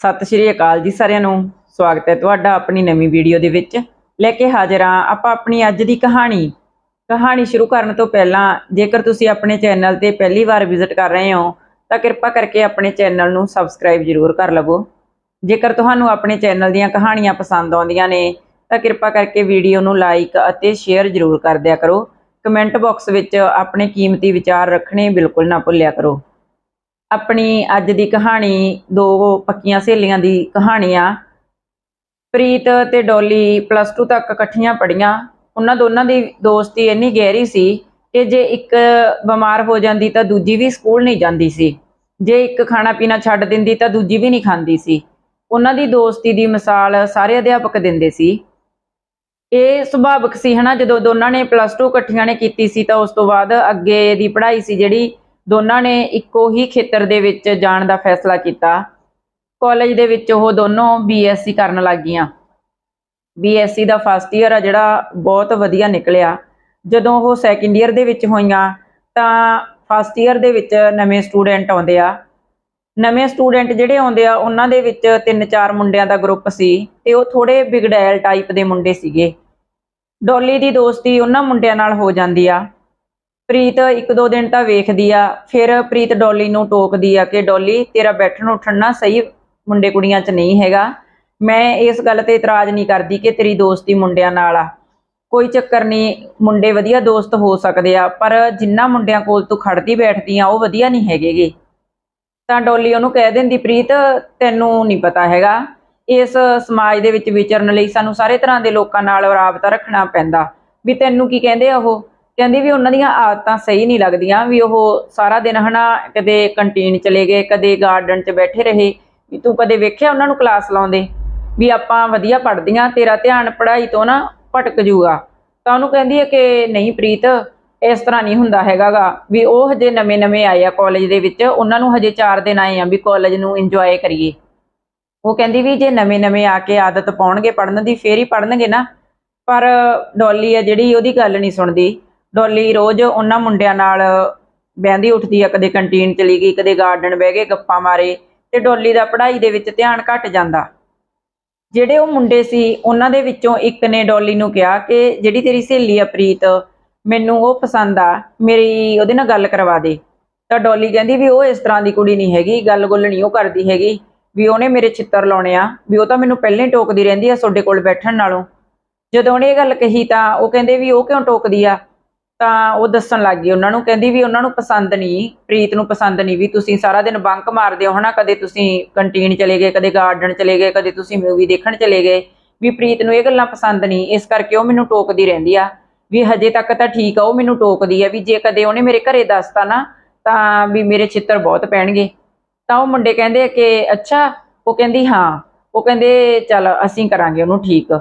ਸਤਿ ਸ਼੍ਰੀ ਅਕਾਲ ਜੀ ਸਾਰਿਆਂ ਨੂੰ। ਸਵਾਗਤ ਹੈ ਤੁਹਾਡਾ ਆਪਣੀ ਨਵੀਂ ਵੀਡੀਓ ਦੇ ਵਿੱਚ। ਲੈ ਕੇ ਹਾਜ਼ਰ ਹਾਂ ਆਪਾਂ ਆਪਣੀ ਅੱਜ ਦੀ ਕਹਾਣੀ। ਕਹਾਣੀ ਸ਼ੁਰੂ ਕਰਨ ਤੋਂ ਪਹਿਲਾਂ ਜੇਕਰ ਤੁਸੀਂ ਆਪਣੇ ਚੈਨਲ ਤੇ ਪਹਿਲੀ ਵਾਰ ਵਿਜ਼ਿਟ ਕਰ ਰਹੇ ਹੋ, ਤਾਂ ਕਿਰਪਾ ਕਰਕੇ ਆਪਣੇ ਚੈਨਲ ਨੂੰ ਸਬਸਕ੍ਰਾਈਬ ਜ਼ਰੂਰ ਕਰ ਲਵੋ। ਜੇਕਰ ਤੁਹਾਨੂੰ ਆਪਣੇ ਚੈਨਲ ਦੀਆਂ ਕਹਾਣੀਆਂ ਪਸੰਦ ਆਉਂਦੀਆਂ ਨੇ, ਤਾਂ ਕਿਰਪਾ ਕਰਕੇ ਵੀਡੀਓ ਨੂੰ ਲਾਈਕ ਅਤੇ ਸ਼ੇਅਰ ਜ਼ਰੂਰ ਕਰ ਦਿਆ ਕਰੋ। ਕਮੈਂਟ ਬਾਕਸ ਵਿੱਚ ਆਪਣੇ ਕੀਮਤੀ ਵਿਚਾਰ ਰੱਖਣੇ ਬਿਲਕੁਲ ਨਾ ਭੁੱਲਿਆ ਕਰੋ। ਆਪਣੀ ਅੱਜ ਦੀ ਕਹਾਣੀ, ਦੋ ਪੱਕੀਆਂ ਸਹੇਲੀਆਂ ਦੀ ਕਹਾਣੀ ਆ। ਪ੍ਰੀਤ ਤੇ ਡੋਲੀ ਪਲੱਸ 2 ਤੱਕ ਇਕੱਠੀਆਂ ਪੜ੍ਹੀਆਂ। ਉਹਨਾਂ ਦੋਨਾਂ ਦੀ ਦੋਸਤੀ ਇੰਨੀ ਗਹਿਰੀ ਸੀ ਕਿ ਜੇ ਇੱਕ ਬਿਮਾਰ ਹੋ ਜਾਂਦੀ ਤਾਂ ਦੂਜੀ ਵੀ ਸਕੂਲ ਨਹੀਂ ਜਾਂਦੀ ਸੀ। ਜੇ ਇੱਕ ਖਾਣਾ ਪੀਣਾ ਛੱਡ ਦਿੰਦੀ ਤਾਂ ਦੂਜੀ ਵੀ ਨਹੀਂ ਖਾਂਦੀ ਸੀ। ਉਹਨਾਂ ਦੀ ਦੋਸਤੀ ਦੀ ਮਿਸਾਲ ਸਾਰੇ ਅਧਿਆਪਕ ਦਿੰਦੇ ਸੀ। ਇਹ ਸੁਭਾਵਿਕ ਸੀ ਹਨਾ, ਜਦੋਂ ਦੋਨਾਂ ਨੇ ਪਲੱਸ 2 ਇਕੱਠੀਆਂ ਨੇ ਕੀਤੀ ਸੀ ਤਾਂ ਉਸ ਤੋਂ ਬਾਅਦ ਅੱਗੇ ਦੀ ਪੜ੍ਹਾਈ ਸੀ ਜਿਹੜੀ ਦੋਨਾਂ ਨੇ ਇੱਕੋ ਹੀ ਖੇਤਰ ਦੇ ਵਿੱਚ ਜਾਣ ਦਾ ਫੈਸਲਾ ਕੀਤਾ। ਕਾਲਜ ਦੇ ਵਿੱਚ ਉਹ ਦੋਨੋਂ ਬੀਐਸਸੀ ਕਰਨ ਲੱਗ ਗਈਆਂ ਬੀਐਸਸੀ ਦਾ ਫਸਟ ਈਅਰ ਆ ਜਿਹੜਾ, ਬਹੁਤ ਵਧੀਆ ਨਿਕਲਿਆ। ਜਦੋਂ ਉਹ ਸੈਕੰਡ ਈਅਰ ਦੇ ਵਿੱਚ ਹੋਈਆਂ, ਤਾਂ ਫਸਟ ਈਅਰ ਦੇ ਵਿੱਚ ਨਵੇਂ ਸਟੂਡੈਂਟ ਆਉਂਦੇ ਆ। ਨਵੇਂ ਸਟੂਡੈਂਟ ਜਿਹੜੇ ਆਉਂਦੇ ਆ, ਉਹਨਾਂ ਦੇ ਵਿੱਚ ਤਿੰਨ ਚਾਰ ਮੁੰਡਿਆਂ ਦਾ ਗਰੁੱਪ ਸੀ ਤੇ ਉਹ ਥੋੜੇ ਬਿਗੜੈਲ ਟਾਈਪ ਦੇ ਮੁੰਡੇ ਸੀਗੇ। ਡੋਲੀ ਦੀ ਦੋਸਤੀ ਉਹਨਾਂ ਮੁੰਡਿਆਂ ਨਾਲ ਹੋ ਜਾਂਦੀ ਆ। ਪ੍ਰੀਤ ਇੱਕ ਦੋ ਦਿਨ ਤਾਂ ਵੇਖਦੀ ਆ, ਫਿਰ ਪ੍ਰੀਤ ਡੋਲੀ ਨੂੰ ਟੋਕਦੀ ਆ ਕਿ ਡੋਲੀ ਤੇਰਾ ਬੈਠਣ ਉੱਠਣ ਨਾ ਸਹੀ ਮੁੰਡੇ ਕੁੜੀਆਂ 'ਚ ਨਹੀਂ ਹੈਗਾ। ਮੈਂ ਇਸ ਗੱਲ ਤੇ ਇਤਰਾਜ਼ ਨਹੀਂ ਕਰਦੀ ਕਿ ਤੇਰੀ ਦੋਸਤੀ ਮੁੰਡਿਆਂ ਨਾਲ ਆ। ਕੋਈ ਚੱਕਰ ਨਹੀਂ, ਮੁੰਡੇ ਵਧੀਆ ਦੋਸਤ ਹੋ ਸਕਦੇ ਆ, ਪਰ ਜਿੰਨਾ ਮੁੰਡਿਆਂ ਕੋਲ ਤੂੰ ਖੜਦੀ ਬੈਠਦੀ ਆ, ਉਹ ਵਧੀਆ ਨਹੀਂ ਹੈਗੇਗੇ। ਤਾਂ ਡੋਲੀ ਉਹਨੂੰ ਕਹਿ ਦਿੰਦੀ, ਪ੍ਰੀਤ, ਤੈਨੂੰ ਨਹੀਂ ਪਤਾ ਹੈਗਾ। ਇਸ ਸਮਾਜ ਦੇ ਵਿੱਚ ਵਿਚਰਨ ਲਈ ਸਾਨੂੰ ਸਾਰੇ ਤਰ੍ਹਾਂ ਦੇ ਲੋਕਾਂ ਨਾਲ ਰਾਬਤਾ ਰੱਖਣਾ ਪੈਂਦਾ। ਵੀ ਤੈਨੂੰ ਕੀ ਕਹਿੰਦੇ ਆ ਉਹ? ਕਹਿੰਦੀ ਵੀ ਉਹਨਾਂ ਦੀਆਂ ਆਦਤਾਂ ਸਹੀ ਨਹੀਂ ਲੱਗਦੀਆਂ, ਵੀ ਉਹ ਸਾਰਾ ਦਿਨ ਹਨਾ ਕਦੇ ਕੰਟੀਨ ਚਲੇ ਗਏ, ਕਦੇ ਗਾਰਡਨ 'ਚ ਬੈਠੇ ਰਹੇ, ਵੀ ਤੂੰ ਕਦੇ ਵੇਖਿਆ ਉਹਨਾਂ ਨੂੰ ਕਲਾਸ ਲਾਉਂਦੇ? ਵੀ ਆਪਾਂ ਵਧੀਆ ਪੜ੍ਹਦੀਆਂ, ਤੇਰਾ ਧਿਆਨ ਪੜ੍ਹਾਈ ਤੋਂ ਨਾ ਭਟਕ ਜੂਗਾ ਤਾਂ ਉਹਨੂੰ ਕਹਿੰਦੀ ਹੈ ਕਿ ਨਹੀਂ ਪ੍ਰੀਤ, ਇਸ ਤਰ੍ਹਾਂ ਨਹੀਂ ਹੁੰਦਾ ਹੈਗਾਗਾ, ਵੀ ਉਹ ਹਜੇ ਨਵੇਂ-ਨਵੇਂ ਆਏ ਆ ਕਾਲਜ ਦੇ ਵਿੱਚ, ਉਹਨਾਂ ਨੂੰ ਹਜੇ 4 ਦਿਨ ਆਏ ਆ ਵੀ ਕਾਲਜ ਨੂੰ ਇੰਜੋਏ ਕਰੀਏ। ਉਹ ਕਹਿੰਦੀ ਵੀ ਜੇ ਨਵੇਂ-ਨਵੇਂ ਆ ਕੇ ਆਦਤ ਪਾਉਣਗੇ ਪੜਨ ਦੀ, ਫੇਰ ਹੀ ਪੜਨਗੇ ਨਾ। ਪਰ ਡੋਲੀ ਆ ਜਿਹੜੀ, ਉਹਦੀ ਗੱਲ ਨਹੀਂ ਸੁਣਦੀ। ਡੋਲੀ ਰੋਜ਼ ਉਹਨਾਂ ਮੁੰਡਿਆਂ ਨਾਲ ਬਹਿੰਦੀ ਉੱਠਦੀ ਆ, ਕਦੇ ਕੰਟੀਨ ਚਲੀ ਗਈ, ਕਦੇ ਗਾਰਡਨ ਬਹਿ ਗਏ, ਗੱਪਾਂ ਮਾਰੇ ਤੇ ਡੋਲੀ ਦਾ ਪੜ੍ਹਾਈ ਦੇ ਵਿੱਚ ਧਿਆਨ ਘਟ ਜਾਂਦਾ। ਜਿਹੜੇ ਉਹ ਮੁੰਡੇ ਸੀ, ਉਹਨਾਂ ਦੇ ਵਿੱਚੋਂ ਇੱਕ ਨੇ ਡੋਲੀ ਨੂੰ ਕਿਹਾ ਕਿ ਜਿਹੜੀ ਤੇਰੀ ਸਹੇਲੀ ਆ ਪ੍ਰੀਤ, ਮੈਨੂੰ ਉਹ ਪਸੰਦ ਆ, ਮੇਰੀ ਉਹਦੇ ਨਾਲ ਗੱਲ ਕਰਵਾ ਦੇ। ਤਾਂ ਡੋਲੀ ਕਹਿੰਦੀ ਵੀ ਉਹ ਇਸ ਤਰ੍ਹਾਂ ਦੀ ਕੁੜੀ ਨਹੀਂ ਹੈਗੀ, ਗੱਲ ਗੁੱਲ ਨਹੀਂ ਉਹ ਕਰਦੀ ਹੈਗੀ, ਵੀ ਉਹਨੇ ਮੇਰੇ ਛਿੱਤਰ ਲਾਉਣੇ ਆ, ਵੀ ਉਹ ਤਾਂ ਮੈਨੂੰ ਪਹਿਲਾਂ ਹੀ ਟੋਕਦੀ ਰਹਿੰਦੀ ਆ ਤੁਹਾਡੇ ਕੋਲ ਬੈਠਣ ਨਾਲੋਂ। ਜਦੋਂ ਉਹਨੇ ਇਹ ਗੱਲ ਕਹੀ ਤਾਂ ਉਹ ਕਹਿੰਦੇ ਵੀ ਉਹ ਕਿਉਂ ਟੋਕਦੀ ਆ? ਤਾਂ ਉਹ ਦੱਸਣ ਲੱਗ ਗਈ ਉਹਨਾਂ ਨੂੰ, ਕਹਿੰਦੀ ਵੀ ਉਹਨਾਂ ਨੂੰ ਪਸੰਦ ਨਹੀਂ, ਪ੍ਰੀਤ ਨੂੰ ਪਸੰਦ ਨਹੀਂ ਵੀ ਤੁਸੀਂ ਸਾਰਾ ਦਿਨ ਬੰਕ ਮਾਰਦੇ ਹੋ ਹਨਾ, ਕਦੇ ਤੁਸੀਂ ਕੰਟੀਨ ਚਲੇ ਗਏ, ਕਦੇ ਗਾਰਡਨ ਚਲੇ ਗਏ, ਕਦੇ ਤੁਸੀਂ ਮੂਵੀ ਦੇਖਣ ਚਲੇ ਗਏ, ਵੀ ਪ੍ਰੀਤ ਨੂੰ ਇਹ ਗੱਲਾਂ ਪਸੰਦ ਨਹੀਂ, ਇਸ ਕਰਕੇ ਉਹ ਮੈਨੂੰ ਟੋਕਦੀ ਰਹਿੰਦੀ ਆ, ਵੀ ਹਜੇ ਤੱਕ ਤਾਂ ਠੀਕ ਆ, ਉਹ ਮੈਨੂੰ ਟੋਕਦੀ ਆ ਵੀ ਜੇ ਕਦੇ ਉਹਨੇ ਮੇਰੇ ਘਰੇ ਦੱਸਤਾ ਨਾ, ਤਾਂ ਵੀ ਮੇਰੇ ਛਿੱਤਰ ਬਹੁਤ ਪੈਣਗੇ। ਤਾਂ ਉਹ ਮੁੰਡੇ ਕਹਿੰਦੇ ਆ ਕਿ ਅੱਛਾ, ਉਹ ਕਹਿੰਦੀ ਹਾਂ, ਉਹ ਕਹਿੰਦੇ ਚੱਲ ਅਸੀਂ ਕਰਾਂਗੇ ਉਹਨੂੰ ਠੀਕ।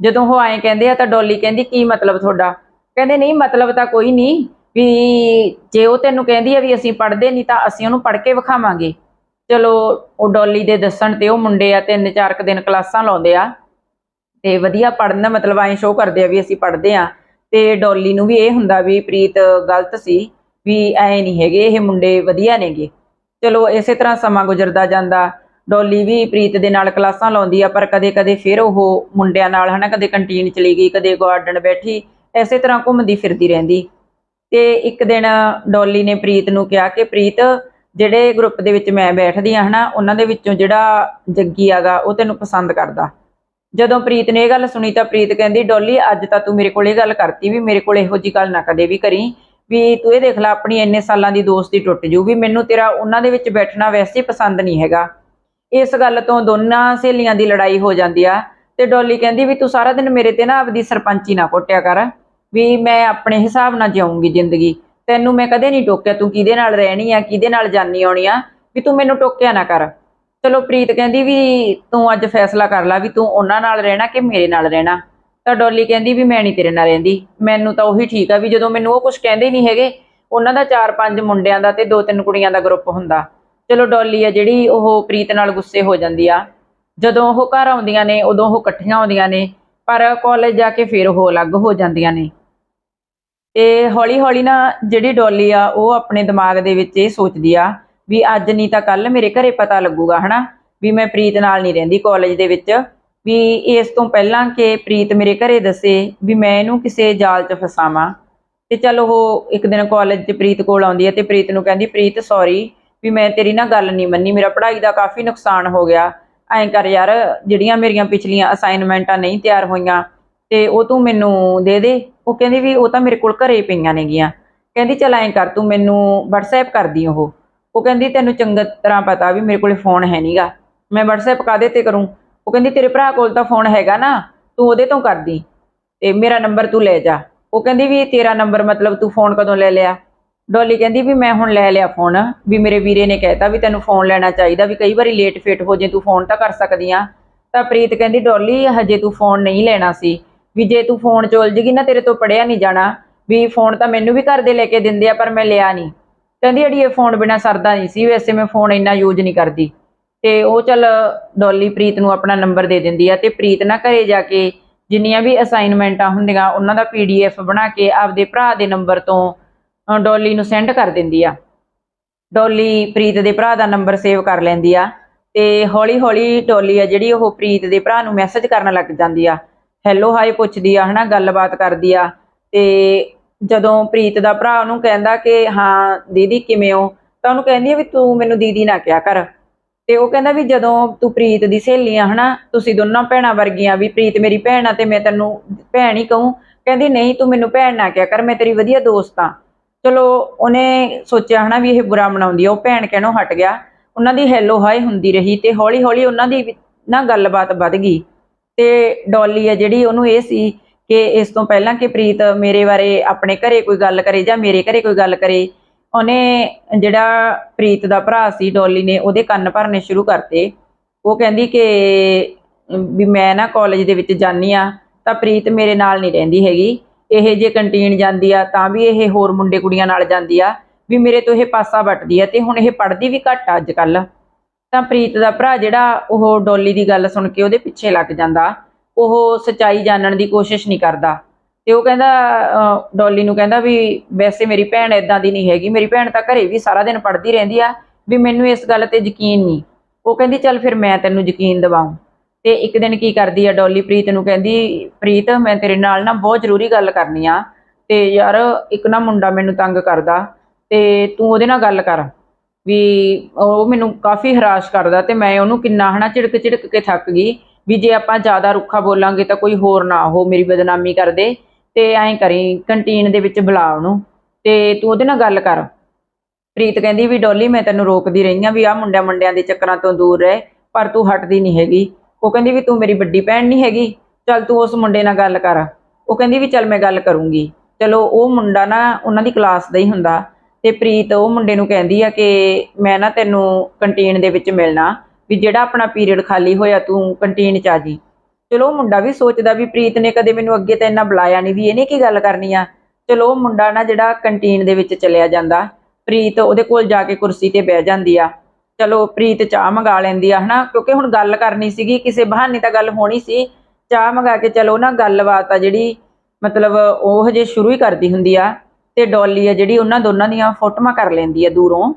ਜਦੋਂ ਉਹ ਆਏ ਕਹਿੰਦੇ ਆ ਤਾਂ ਡੋਲੀ ਕਹਿੰਦੀ ਕੀ ਮਤਲਬ ਤੁਹਾਡਾ? ਕਹਿੰਦੇ ਨਹੀਂ, ਮਤਲਬ ਤਾਂ ਕੋਈ ਨਹੀਂ ਵੀ ਜੇ ਉਹ ਤੈਨੂੰ ਕਹਿੰਦੀ ਆ ਵੀ ਅਸੀਂ ਪੜ੍ਹਦੇ ਨਹੀਂ ਤਾਂ ਅਸੀਂ ਉਹਨੂੰ ਪੜ੍ਹ ਕੇ ਵਿਖਾਵਾਂਗੇ। ਚਲੋ, ਉਹ ਡੋਲੀ ਦੇ ਦੱਸਣ ਤੇ ਉਹ ਮੁੰਡੇ ਆ, ਤਿੰਨ ਚਾਰ ਕੁ ਦਿਨ ਕਲਾਸਾਂ ਲਾਉਂਦੇ ਆ। ਤੇ ਵਧੀਆ ਪੜ੍ਹਨ ਦਾ ਮਤਲਬ ਐਂ ਸ਼ੋਅ ਕਰਦੇ ਆ ਵੀ ਅਸੀਂ ਪੜ੍ਹਦੇ ਆ। ਤੇ ਡੋਲੀ ਨੂੰ ਵੀ ਇਹ ਹੁੰਦਾ ਵੀ ਪ੍ਰੀਤ ਗਲਤ ਸੀ, ਵੀ ਐ ਨਹੀਂ ਹੈਗੇ, ਇਹ ਮੁੰਡੇ ਵਧੀਆ ਨੇਗੇ। ਚਲੋ, ਇਸੇ ਤਰ੍ਹਾਂ ਸਮਾਂ ਗੁਜ਼ਰਦਾ ਜਾਂਦਾ। ਡੋਲੀ ਵੀ ਪ੍ਰੀਤ ਦੇ ਨਾਲ ਕਲਾਸਾਂ ਲਾਉਂਦੀ ਆ, ਪਰ ਕਦੇ-ਕਦੇ ਫਿਰ ਉਹ ਮੁੰਡਿਆਂ ਨਾਲ ਹਨਾ, ਕਦੇ ਕੰਟੀਨ ਚਲੀ ਗਈ, ਕਦੇ ਗਾਰਡਨ ਬੈਠੀ। ਐਸੇ ਤਰ੍ਹਾਂ ਘੁੰਮਦੀ ਫਿਰਦੀ ਰਹਿੰਦੀ। ਤੇ ਇੱਕ ਦਿਨ ਡੋਲੀ ਨੇ ਪ੍ਰੀਤ ਨੂੰ ਕਿਹਾ ਕਿ ਪ੍ਰੀਤ, ਜਿਹੜੇ ਗਰੁੱਪ ਦੇ ਵਿੱਚ ਮੈਂ ਬੈਠਦੀ ਆ ਹਨਾ, ਉਹਨਾਂ ਦੇ ਵਿੱਚੋਂ ਜਿਹੜਾ ਜੱਗੀ ਆਗਾ, ਉਹ ਤੈਨੂੰ ਪਸੰਦ ਕਰਦਾ। ਜਦੋਂ ਪ੍ਰੀਤ ਨੇ ਇਹ ਗੱਲ ਸੁਣੀ ਤਾਂ ਪ੍ਰੀਤ ਕਹਿੰਦੀ, ਡੋਲੀ, ਅੱਜ ਤਾਂ ਤੂੰ ਮੇਰੇ ਕੋਲ ਇਹ ਗੱਲ ਕਰਤੀ ਵੀ ਮੇਰੇ ਕੋਲ ਇਹੋ ਜੀ ਗੱਲ ਨਾ ਕਦੇ ਵੀ ਕਰੀ, ਵੀ ਤੂੰ ਇਹ ਦੇਖ ਲੈ, ਆਪਣੀ ਇੰਨੇ ਸਾਲਾਂ ਦੀ ਦੋਸਤੀ ਟੁੱਟ ਜੂ ਵੀ ਮੈਨੂੰ ਤੇਰਾ ਉਹਨਾਂ ਦੇ ਵਿੱਚ ਬੈਠਣਾ ਵੈਸੇ ਪਸੰਦ ਨਹੀਂ ਹੈਗਾ। ਇਸ ਗੱਲ ਤੋਂ ਦੋਨਾਂ ਸਹੇਲੀਆਂ ਦੀ ਲੜਾਈ ਹੋ ਜਾਂਦੀ ਆ ਤੇ ਡੋਲੀ ਕਹਿੰਦੀ ਵੀ ਤੂੰ ਸਾਰਾ ਦਿਨ ਮੇਰੇ ਤੇ ਨਾ ਆਪਦੀ ਸਰਪੰਚੀ ਨਾ ਕੋਟਿਆ ਕਰ। ਵੀ ਮੈਂ ਆਪਣੇ ਹਿਸਾਬ ਨਾਲ ਜਿਉਂਗੀ ਜ਼ਿੰਦਗੀ। ਤੈਨੂੰ ਮੈਂ ਕਦੇ ਨਹੀਂ ਟੋਕਿਆ ਤੂੰ ਕਿਹਦੇ ਨਾਲ ਰਹਿਣੀ ਆ, ਕਿਹਦੇ ਨਾਲ ਜਾਣੀ ਆਉਣੀ ਆ, ਵੀ ਤੂੰ ਮੈਨੂੰ ਟੋਕਿਆ ਨਾ ਕਰ। ਚਲੋ ਪ੍ਰੀਤ ਕਹਿੰਦੀ ਵੀ ਤੂੰ ਅੱਜ ਫੈਸਲਾ ਕਰ ਲੈ ਵੀ ਤੂੰ ਉਹਨਾਂ ਨਾਲ ਰਹਿਣਾ ਕਿ ਮੇਰੇ ਨਾਲ ਰਹਿਣਾ। ਤਾਂ ਡੋਲੀ ਕਹਿੰਦੀ ਵੀ ਮੈਂ ਨਹੀਂ ਤੇਰੇ ਨਾਲ ਰਹਿੰਦੀ। ਮੈਨੂੰ ਤਾਂ ਉਹੀ ਠੀਕ ਆ ਵੀ ਜਦੋਂ ਮੈਨੂੰ ਉਹ ਕੁਝ ਕਹਿੰਦੇ ਨਹੀਂ ਹੈਗੇ, ਉਹਨਾਂ ਦਾ ਚਾਰ ਪੰਜ ਮੁੰਡਿਆਂ ਦਾ ਤੇ ਦੋ ਤਿੰਨ ਕੁੜੀਆਂ ਦਾ ਗਰੁੱਪ ਹੁੰਦਾ। ਚਲੋ ਡੋਲੀ ਆ ਜਿਹੜੀ ਉਹ ਪ੍ਰੀਤ ਨਾਲ ਗੁੱਸੇ ਹੋ ਜਾਂਦੀ ਆ। ਜਦੋਂ ਉਹ ਘਰ ਆਉਂਦੀਆਂ ਨੇ, ਉਦੋਂ ਉਹ ਇਕੱਠੀਆਂ ਆਉਂਦੀਆਂ ਨੇ, ਪਰ ਕਾਲਜ ਜਾ ਕੇ ਫਿਰ ਉਹ ਅਲੱਗ ਹੋ ਜਾਂਦੀਆਂ ਨੇ। ਤੇ ਹੌਲੀ ਹੌਲੀ ਨਾ ਜਿਹੜੀ ਡੋਲੀ ਆ, ਉਹ ਆਪਣੇ ਦਿਮਾਗ ਦੇ ਵਿੱਚ ਇਹ ਸੋਚਦੀ ਆ ਵੀ ਅੱਜ ਨਹੀਂ ਤਾਂ ਕੱਲ ਮੇਰੇ ਘਰੇ ਪਤਾ ਲੱਗੂਗਾ, ਹਨਾ? ਵੀ ਮੈਂ ਪ੍ਰੀਤ ਨਾਲ ਨਹੀਂ ਰਹਿੰਦੀ ਕਾਲਜ ਦੇ ਵਿੱਚ। ਵੀ ਇਸ ਤੋਂ ਪਹਿਲਾਂ ਕਿ ਪ੍ਰੀਤ ਮੇਰੇ ਘਰੇ ਦੱਸੇ ਵੀ ਮੈਂ ਇਹਨੂੰ ਕਿਸੇ ਜਾਲ 'ਚ ਫਸਾਵਾਂ। ਤੇ ਚਲ ਉਹ ਇੱਕ ਦਿਨ ਕਾਲਜ 'ਚ ਪ੍ਰੀਤ ਕੋਲ ਆਉਂਦੀ ਹੈ ਤੇ ਪ੍ਰੀਤ ਨੂੰ ਕਹਿੰਦੀ, ਪ੍ਰੀਤ ਸੌਰੀ ਵੀ ਮੈਂ ਤੇਰੀ ਨਾ ਗੱਲ ਨਹੀਂ ਮੰਨੀ। ਮੇਰਾ ਪੜ੍ਹਾਈ ਦਾ ਕਾਫੀ ਨੁਕਸਾਨ ਹੋ ਗਿਆ। ਐਂ ਕਰ ਯਾਰ, ਜਿਹੜੀਆਂ ਮੇਰੀਆਂ ਪਿਛਲੀਆਂ ਅਸਾਈਨਮੈਂਟਾਂ ਨਹੀਂ ਤਿਆਰ ਹੋਈਆਂ ਤੇ ਉਹ ਤੂੰ ਮੈਨੂੰ ਦੇ ਦੇ। ਉਹ ਕਹਿੰਦੀ ਵੀ ਉਹ ਤਾਂ ਮੇਰੇ ਕੋਲ ਘਰੇ ਪਈਆਂ ਨੇਗੀਆਂ। ਕਹਿੰਦੀ ਚਲ ਐਂ ਕਰ, ਤੂੰ ਮੈਨੂੰ WhatsApp ਕਰਦੀ ਉਹ। ਉਹ ਕਹਿੰਦੀ ਤੈਨੂੰ ਚੰਗੀ ਤਰ੍ਹਾਂ ਪਤਾ ਵੀ ਮੇਰੇ ਕੋਲੇ ਫੋਨ ਹੈ ਨਹੀਂਗਾ ਮੈਂ WhatsApp ਕਾਦੇ ਤੇ ਕਰੂੰ? ਉਹ ਕਹਿੰਦੀ ਤੇਰੇ ਭਰਾ ਕੋਲ ਤਾਂ ਫੋਨ ਹੈਗਾ ਨਾ, ਤੂੰ ਉਹਦੇ ਤੋਂ ਕਰਦੀ। ਤੇ ਮੇਰਾ ਨੰਬਰ ਤੂੰ ਲੈ ਜਾ। ਉਹ ਕਹਿੰਦੀ ਵੀ ਤੇਰਾ ਨੰਬਰ ਮਤਲਬ ਤੂੰ ਫੋਨ ਕਦੋਂ ਲੈ ਲਿਆ? ਡੋਲੀ ਕਹਿੰਦੀ ਵੀ ਮੈਂ ਹੁਣ ਲੈ ਲਿਆ ਫੋਨ ਵੀ ਮੇਰੇ ਵੀਰੇ ਨੇ ਕਹਿਤਾ ਵੀ ਤੈਨੂੰ ਫੋਨ ਲੈਣਾ ਚਾਹੀਦਾ ਵੀ ਕਈ ਵਾਰੀ ਲੇਟ ਫੇਟ ਹੋ ਜੇ ਤੂੰ ਫੋਨ ਤਾਂ ਕਰ ਸਕਦੀ ਆ। ਤਾਂ ਪ੍ਰੀਤ ਕਹਿੰਦੀ, ਡੋਲੀ, ਹਜੇ ਤੂੰ ਫੋਨ ਨਹੀਂ ਲੈਣਾ ਸੀ। ਵੀ ਜੇ ਤੂੰ ਫੋਨ ਚੋਲ ਜੇਗੀ ਨਾ ਤੇਰੇ ਤੋਂ ਪੜਿਆ ਨਹੀਂ ਜਾਣਾ, ਵੀ ਫੋਨ ਤਾਂ ਮੈਨੂੰ ਵੀ ਘਰ ਦੇ ਲੈ ਕੇ ਦਿੰਦੇ ਆ ਪਰ ਮੈਂ ਲਿਆ ਨਹੀਂ। ਕਹਿੰਦੀ ਅੜੀ ਇਹ ਫੋਨ ਬਿਨਾ ਸਰਦਾ ਨਹੀਂ ਸੀ, ਵੈਸੇ ਮੈਂ ਫੋਨ ਇੰਨਾ ਯੂਜ਼ ਨਹੀਂ ਕਰਦੀ। ਤੇ ਉਹ ਚੱਲ ਡੋਲੀ ਪ੍ਰੀਤ ਨੂੰ ਆਪਣਾ ਨੰਬਰ ਦੇ ਦਿੰਦੀ ਆ ਤੇ ਪ੍ਰੀਤ ਨਾ ਘਰੇ ਜਾ ਕੇ ਜਿੰਨੀਆਂ ਵੀ ਅਸਾਈਨਮੈਂਟਾਂ ਹੁੰਦੀਆਂ, ਉਹਨਾਂ ਦਾ ਪੀਡੀਐਫ ਬਣਾ ਕੇ ਆਪਦੇ ਭਰਾ ਦੇ ਨੰਬਰ ਤੋਂ ਡੋਲੀ ਨੂੰ ਸੈਂਡ ਕਰ ਦਿੰਦੀ ਆ। ਡੋਲੀ ਪ੍ਰੀਤ ਦੇ ਭਰਾ ਦਾ ਨੰਬਰ ਸੇਵ ਕਰ ਲੈਂਦੀ ਆ ਤੇ ਹੌਲੀ ਹੌਲੀ ਡੋਲੀ ਆ ਜਿਹੜੀ ਉਹ ਪ੍ਰੀਤ ਦੇ ਭਰਾ ਨੂੰ ਮੈਸੇਜ ਕਰਨ ਲੱਗ ਜਾਂਦੀ ਆ। ਹੈਲੋ ਹਾਈ ਪੁੱਛਦੀ ਆ, ਹਨਾ, ਗੱਲਬਾਤ ਕਰਦੀ ਆ। ਤੇ ਜਦੋਂ ਪ੍ਰੀਤ ਦਾ ਭਰਾ ਉਹਨੂੰ ਕਹਿੰਦਾ ਕਿ, ਹਾਂ, ਦੀਦੀ, ਕਿਵੇਂ ਹੋ? ਤਾਂ ਉਹਨੂੰ ਕਹਿੰਦੀ ਆ ਵੀ ਤੂੰ ਮੈਨੂੰ ਦੀਦੀ ਨਾ ਕਿਹਾ ਕਰ। ਤੇ ਉਹ ਕਹਿੰਦਾ ਵੀ ਜਦੋਂ ਤੂੰ ਪ੍ਰੀਤ ਦੀ ਸਹੇਲੀ ਆ, ਹਨਾ, ਤੁਸੀਂ ਦੋਨਾਂ ਭੈਣਾਂ ਵਰਗੀਆਂ ਵੀ, ਪ੍ਰੀਤ ਮੇਰੀ ਭੈਣ ਆ ਤੇ ਮੈਂ ਤੈਨੂੰ ਭੈਣ ਹੀ ਕਹੂੰ। ਕਹਿੰਦੀ, ਨਹੀਂ, ਤੂੰ ਮੈਨੂੰ ਭੈਣ ਨਾ ਕਿਹਾ ਕਰ, ਮੈਂ ਤੇਰੀ ਵਧੀਆ ਦੋਸਤ ਆ। ਚਲੋ, ਉਹਨੇ ਸੋਚਿਆ, ਹਨਾ, ਵੀ ਇਹ ਬੁਰਾ ਮਨਾਉਂਦੀ ਆ, ਉਹ ਭੈਣ ਕਹਿਣੋਂ ਹਟ ਗਿਆ। ਉਹਨਾਂ ਦੀ ਹੈਲੋ ਹਾਈ ਹੁੰਦੀ ਰਹੀ ਤੇ ਹੌਲੀ ਹੌਲੀ ਉਹਨਾਂ ਦੀ ਨਾ ਗੱਲਬਾਤ ਵੱਧ ਗਈ। ਤੇ ਡੋਲੀ ਆ ਜਿਹੜੀ ਉਹਨੂੰ ਇਹ ਸੀ ਕਿ ਇਸ ਤੋਂ ਪਹਿਲਾਂ ਕਿ ਪ੍ਰੀਤ ਮੇਰੇ ਬਾਰੇ ਆਪਣੇ ਘਰੇ ਕੋਈ ਗੱਲ ਕਰੇ ਜਾਂ ਮੇਰੇ ਘਰੇ ਕੋਈ ਗੱਲ ਕਰੇ, ਉਹਨੇ ਜਿਹੜਾ ਪ੍ਰੀਤ ਦਾ ਭਰਾ ਸੀ ਡੋਲੀ ਨੇ ਉਹਦੇ ਕੰਨ ਭਰਨੇ ਸ਼ੁਰੂ ਕਰਤੇ। ਉਹ ਕਹਿੰਦੀ ਕਿ ਵੀ ਮੈਂ ਨਾ ਕਾਲਜ ਦੇ ਵਿੱਚ ਜਾਨੀ ਆ ਤਾਂ ਪ੍ਰੀਤ ਮੇਰੇ ਨਾਲ ਨਹੀਂ ਰਹਿੰਦੀ ਹੈਗੀ। ਇਹ ਜੇ ਕੰਟੀਨ ਜਾਂਦੀ ਆ ਤਾਂ ਵੀ ਇਹ ਹੋਰ ਮੁੰਡੇ ਕੁੜੀਆਂ ਨਾਲ ਜਾਂਦੀ ਆ ਵੀ ਮੇਰੇ ਤੋਂ ਇਹ ਪਾਸਾ ਵੱਟਦੀ ਆ ਤੇ ਹੁਣ ਇਹ ਪੜ੍ਹਦੀ ਵੀ ਘੱਟ ਆ ਅੱਜ ਕੱਲ੍ਹ। ਤਾਂ ਪ੍ਰੀਤ ਦਾ ਭਰਾ ਜਿਹੜਾ ਉਹ ਡੋਲੀ ਦੀ ਗੱਲ ਸੁਣ ਕੇ ਉਹਦੇ ਪਿੱਛੇ ਲੱਗ ਜਾਂਦਾ। ਉਹ ਸਚਾਈ ਜਾਣਨ ਦੀ ਕੋਸ਼ਿਸ਼ ਨਹੀਂ ਕਰਦਾ। ਤੇ ਉਹ ਕਹਿੰਦਾ ਡੋਲੀ ਨੂੰ ਕਹਿੰਦਾ ਵੀ ਵੈਸੇ ਮੇਰੀ ਭੈਣ ਇਦਾਂ ਦੀ ਨਹੀਂ ਹੈਗੀ। ਮੇਰੀ ਭੈਣ ਤਾਂ ਘਰੇ ਵੀ ਸਾਰਾ ਦਿਨ ਪੜ੍ਹਦੀ ਰਹਿੰਦੀ ਆ, ਵੀ ਮੈਨੂੰ ਇਸ ਗੱਲ ਤੇ ਯਕੀਨ ਨਹੀਂ। ਉਹ ਕਹਿੰਦੀ, ਚੱਲ ਫਿਰ ਮੈਂ ਤੈਨੂੰ ਯਕੀਨ ਦਿਵਾਉਂ ਤੇ ਇੱਕ ਦਿਨ ਕੀ ਕਰਦੀ ਆ ਡੋਲੀ, ਪ੍ਰੀਤ ਨੂੰ ਕਹਿੰਦੀ, ਪ੍ਰੀਤ, ਮੈਂ ਤੇਰੇ ਨਾਲ ਨਾ ਬਹੁਤ ਜ਼ਰੂਰੀ ਗੱਲ ਕਰਨੀ ਆ। ਤੇ ਯਾਰ, ਇੱਕ ਨਾ ਮੁੰਡਾ ਮੈਨੂੰ ਤੰਗ ਕਰਦਾ। ਤੇ ਤੂੰ ਉਹਦੇ ਨਾਲ ਗੱਲ ਕਰ। ਵੀ ਉਹ ਮੈਨੂੰ ਕਾਫੀ ਹਰਾਸ਼ ਕਰਦਾ ਤੇ ਮੈਂ ਉਹਨੂੰ ਕਿੰਨਾ ਹਨਾ ਝਿੜਕ ਝਿੜਕ ਕੇ ਥੱਕ ਗਈ ਵੀ ਜੇ ਆਪਾਂ ਜ਼ਿਆਦਾ ਰੁੱਖਾ ਬੋਲਾਂਗੇ ਤਾਂ ਕੋਈ ਹੋਰ ਨਾ ਹੋ ਮੇਰੀ ਬਦਨਾਮੀ ਕਰ ਦੇ ਤੇ ਐਂ ਕਰੀ ਕੰਟੀਨ ਦੇ ਵਿੱਚ ਬੁਲਾ ਉਹਨੂੰ ਤੇ ਤੂੰ ਉਹਦੇ ਨਾਲ ਗੱਲ ਕਰ। ਪ੍ਰੀਤ ਕਹਿੰਦੀ ਵੀ ਡੋਲੀ, ਮੈਂ ਤੈਨੂੰ ਰੋਕਦੀ ਰਹੀ ਆ ਵੀ ਆਹ ਮੁੰਡਿਆਂ ਮੁੰਡਿਆਂ ਦੇ ਚੱਕਰਾਂ ਤੋਂ ਦੂਰ ਰਹਿ, ਪਰ ਤੂੰ ਹਟਦੀ ਨਹੀਂ ਹੈਗੀ। ਉਹ ਕਹਿੰਦੀ ਵੀ ਤੂੰ ਮੇਰੀ ਵੱਡੀ ਭੈਣ ਨਹੀਂ ਹੈਗੀ, ਚੱਲ ਤੂੰ ਉਸ ਮੁੰਡੇ ਨਾਲ ਗੱਲ ਕਰ। ਉਹ ਕਹਿੰਦੀ ਵੀ ਚੱਲ ਮੈਂ ਗੱਲ ਕਰੂੰਗੀ। ਚਲੋ ਉਹ ਮੁੰਡਾ ਨਾ ਉਹਨਾਂ ਦੀ ਕਲਾਸ ਦਾ ਹੀ ਹੁੰਦਾ। ਤੇ ਪ੍ਰੀਤ ਉਹ ਮੁੰਡੇ ਨੂੰ ਕਹਿੰਦੀ ਆ ਕਿ ਮੈਂ ਨਾ ਤੈਨੂੰ ਕੰਟੀਨ ਦੇ ਵਿੱਚ ਮਿਲਣਾ, ਵੀ ਜਿਹੜਾ ਆਪਣਾ ਪੀਰੀਅਡ ਖਾਲੀ ਹੋਇਆ ਤੂੰ ਕੰਟੀਨ ਚ ਆ ਜੀ। ਚਲੋ ਮੁੰਡਾ ਵੀ ਸੋਚਦਾ ਵੀ ਪ੍ਰੀਤ ਨੇ ਕਦੇ ਮੈਨੂੰ ਅੱਗੇ ਤਾਂ ਇੰਨਾ ਬੁਲਾਇਆ ਨਹੀਂ ਵੀ ਇਹਨੇ ਕੀ ਗੱਲ ਕਰਨੀ ਆ। ਚਲੋ ਉਹ ਮੁੰਡਾ ਨਾ ਜਿਹੜਾ ਕੰਟੀਨ ਦੇ ਵਿੱਚ ਚਲਿਆ ਜਾਂਦਾ, ਪ੍ਰੀਤ ਉਹਦੇ ਕੋਲ ਜਾ ਕੇ ਕੁਰਸੀ ਤੇ ਬਹਿ ਜਾਂਦੀ ਆ। ਚਲੋ ਪ੍ਰੀਤ ਚਾਹ ਮੰਗਾ ਲੈਂਦੀ ਆ, ਹਨਾ? ਕਿਉਂਕਿ ਹੁਣ ਗੱਲ ਕਰਨੀ ਸੀਗੀ, ਕਿਸੇ ਬਹਾਨੇ ਤਾਂ ਗੱਲ ਹੋਣੀ ਸੀ। ਚਾਹ ਮੰਗਾ ਕੇ ਚਲੋ ਨਾ ਗੱਲਬਾਤ ਆ ਜਿਹੜੀ, ਮਤਲਬ ਉਹ ਹਜੇ ਸ਼ੁਰੂ ਹੀ ਕਰਦੀ ਹੁੰਦੀ ਆ। ਤੇ ਡੋਲੀ ਆ ਜਿਹੜੀ ਉਹਨਾਂ ਦੋਨਾਂ ਦੀਆਂ ਫੋਟੋਆਂ ਕਰ ਲੈਂਦੀ ਆ ਦੂਰੋਂ।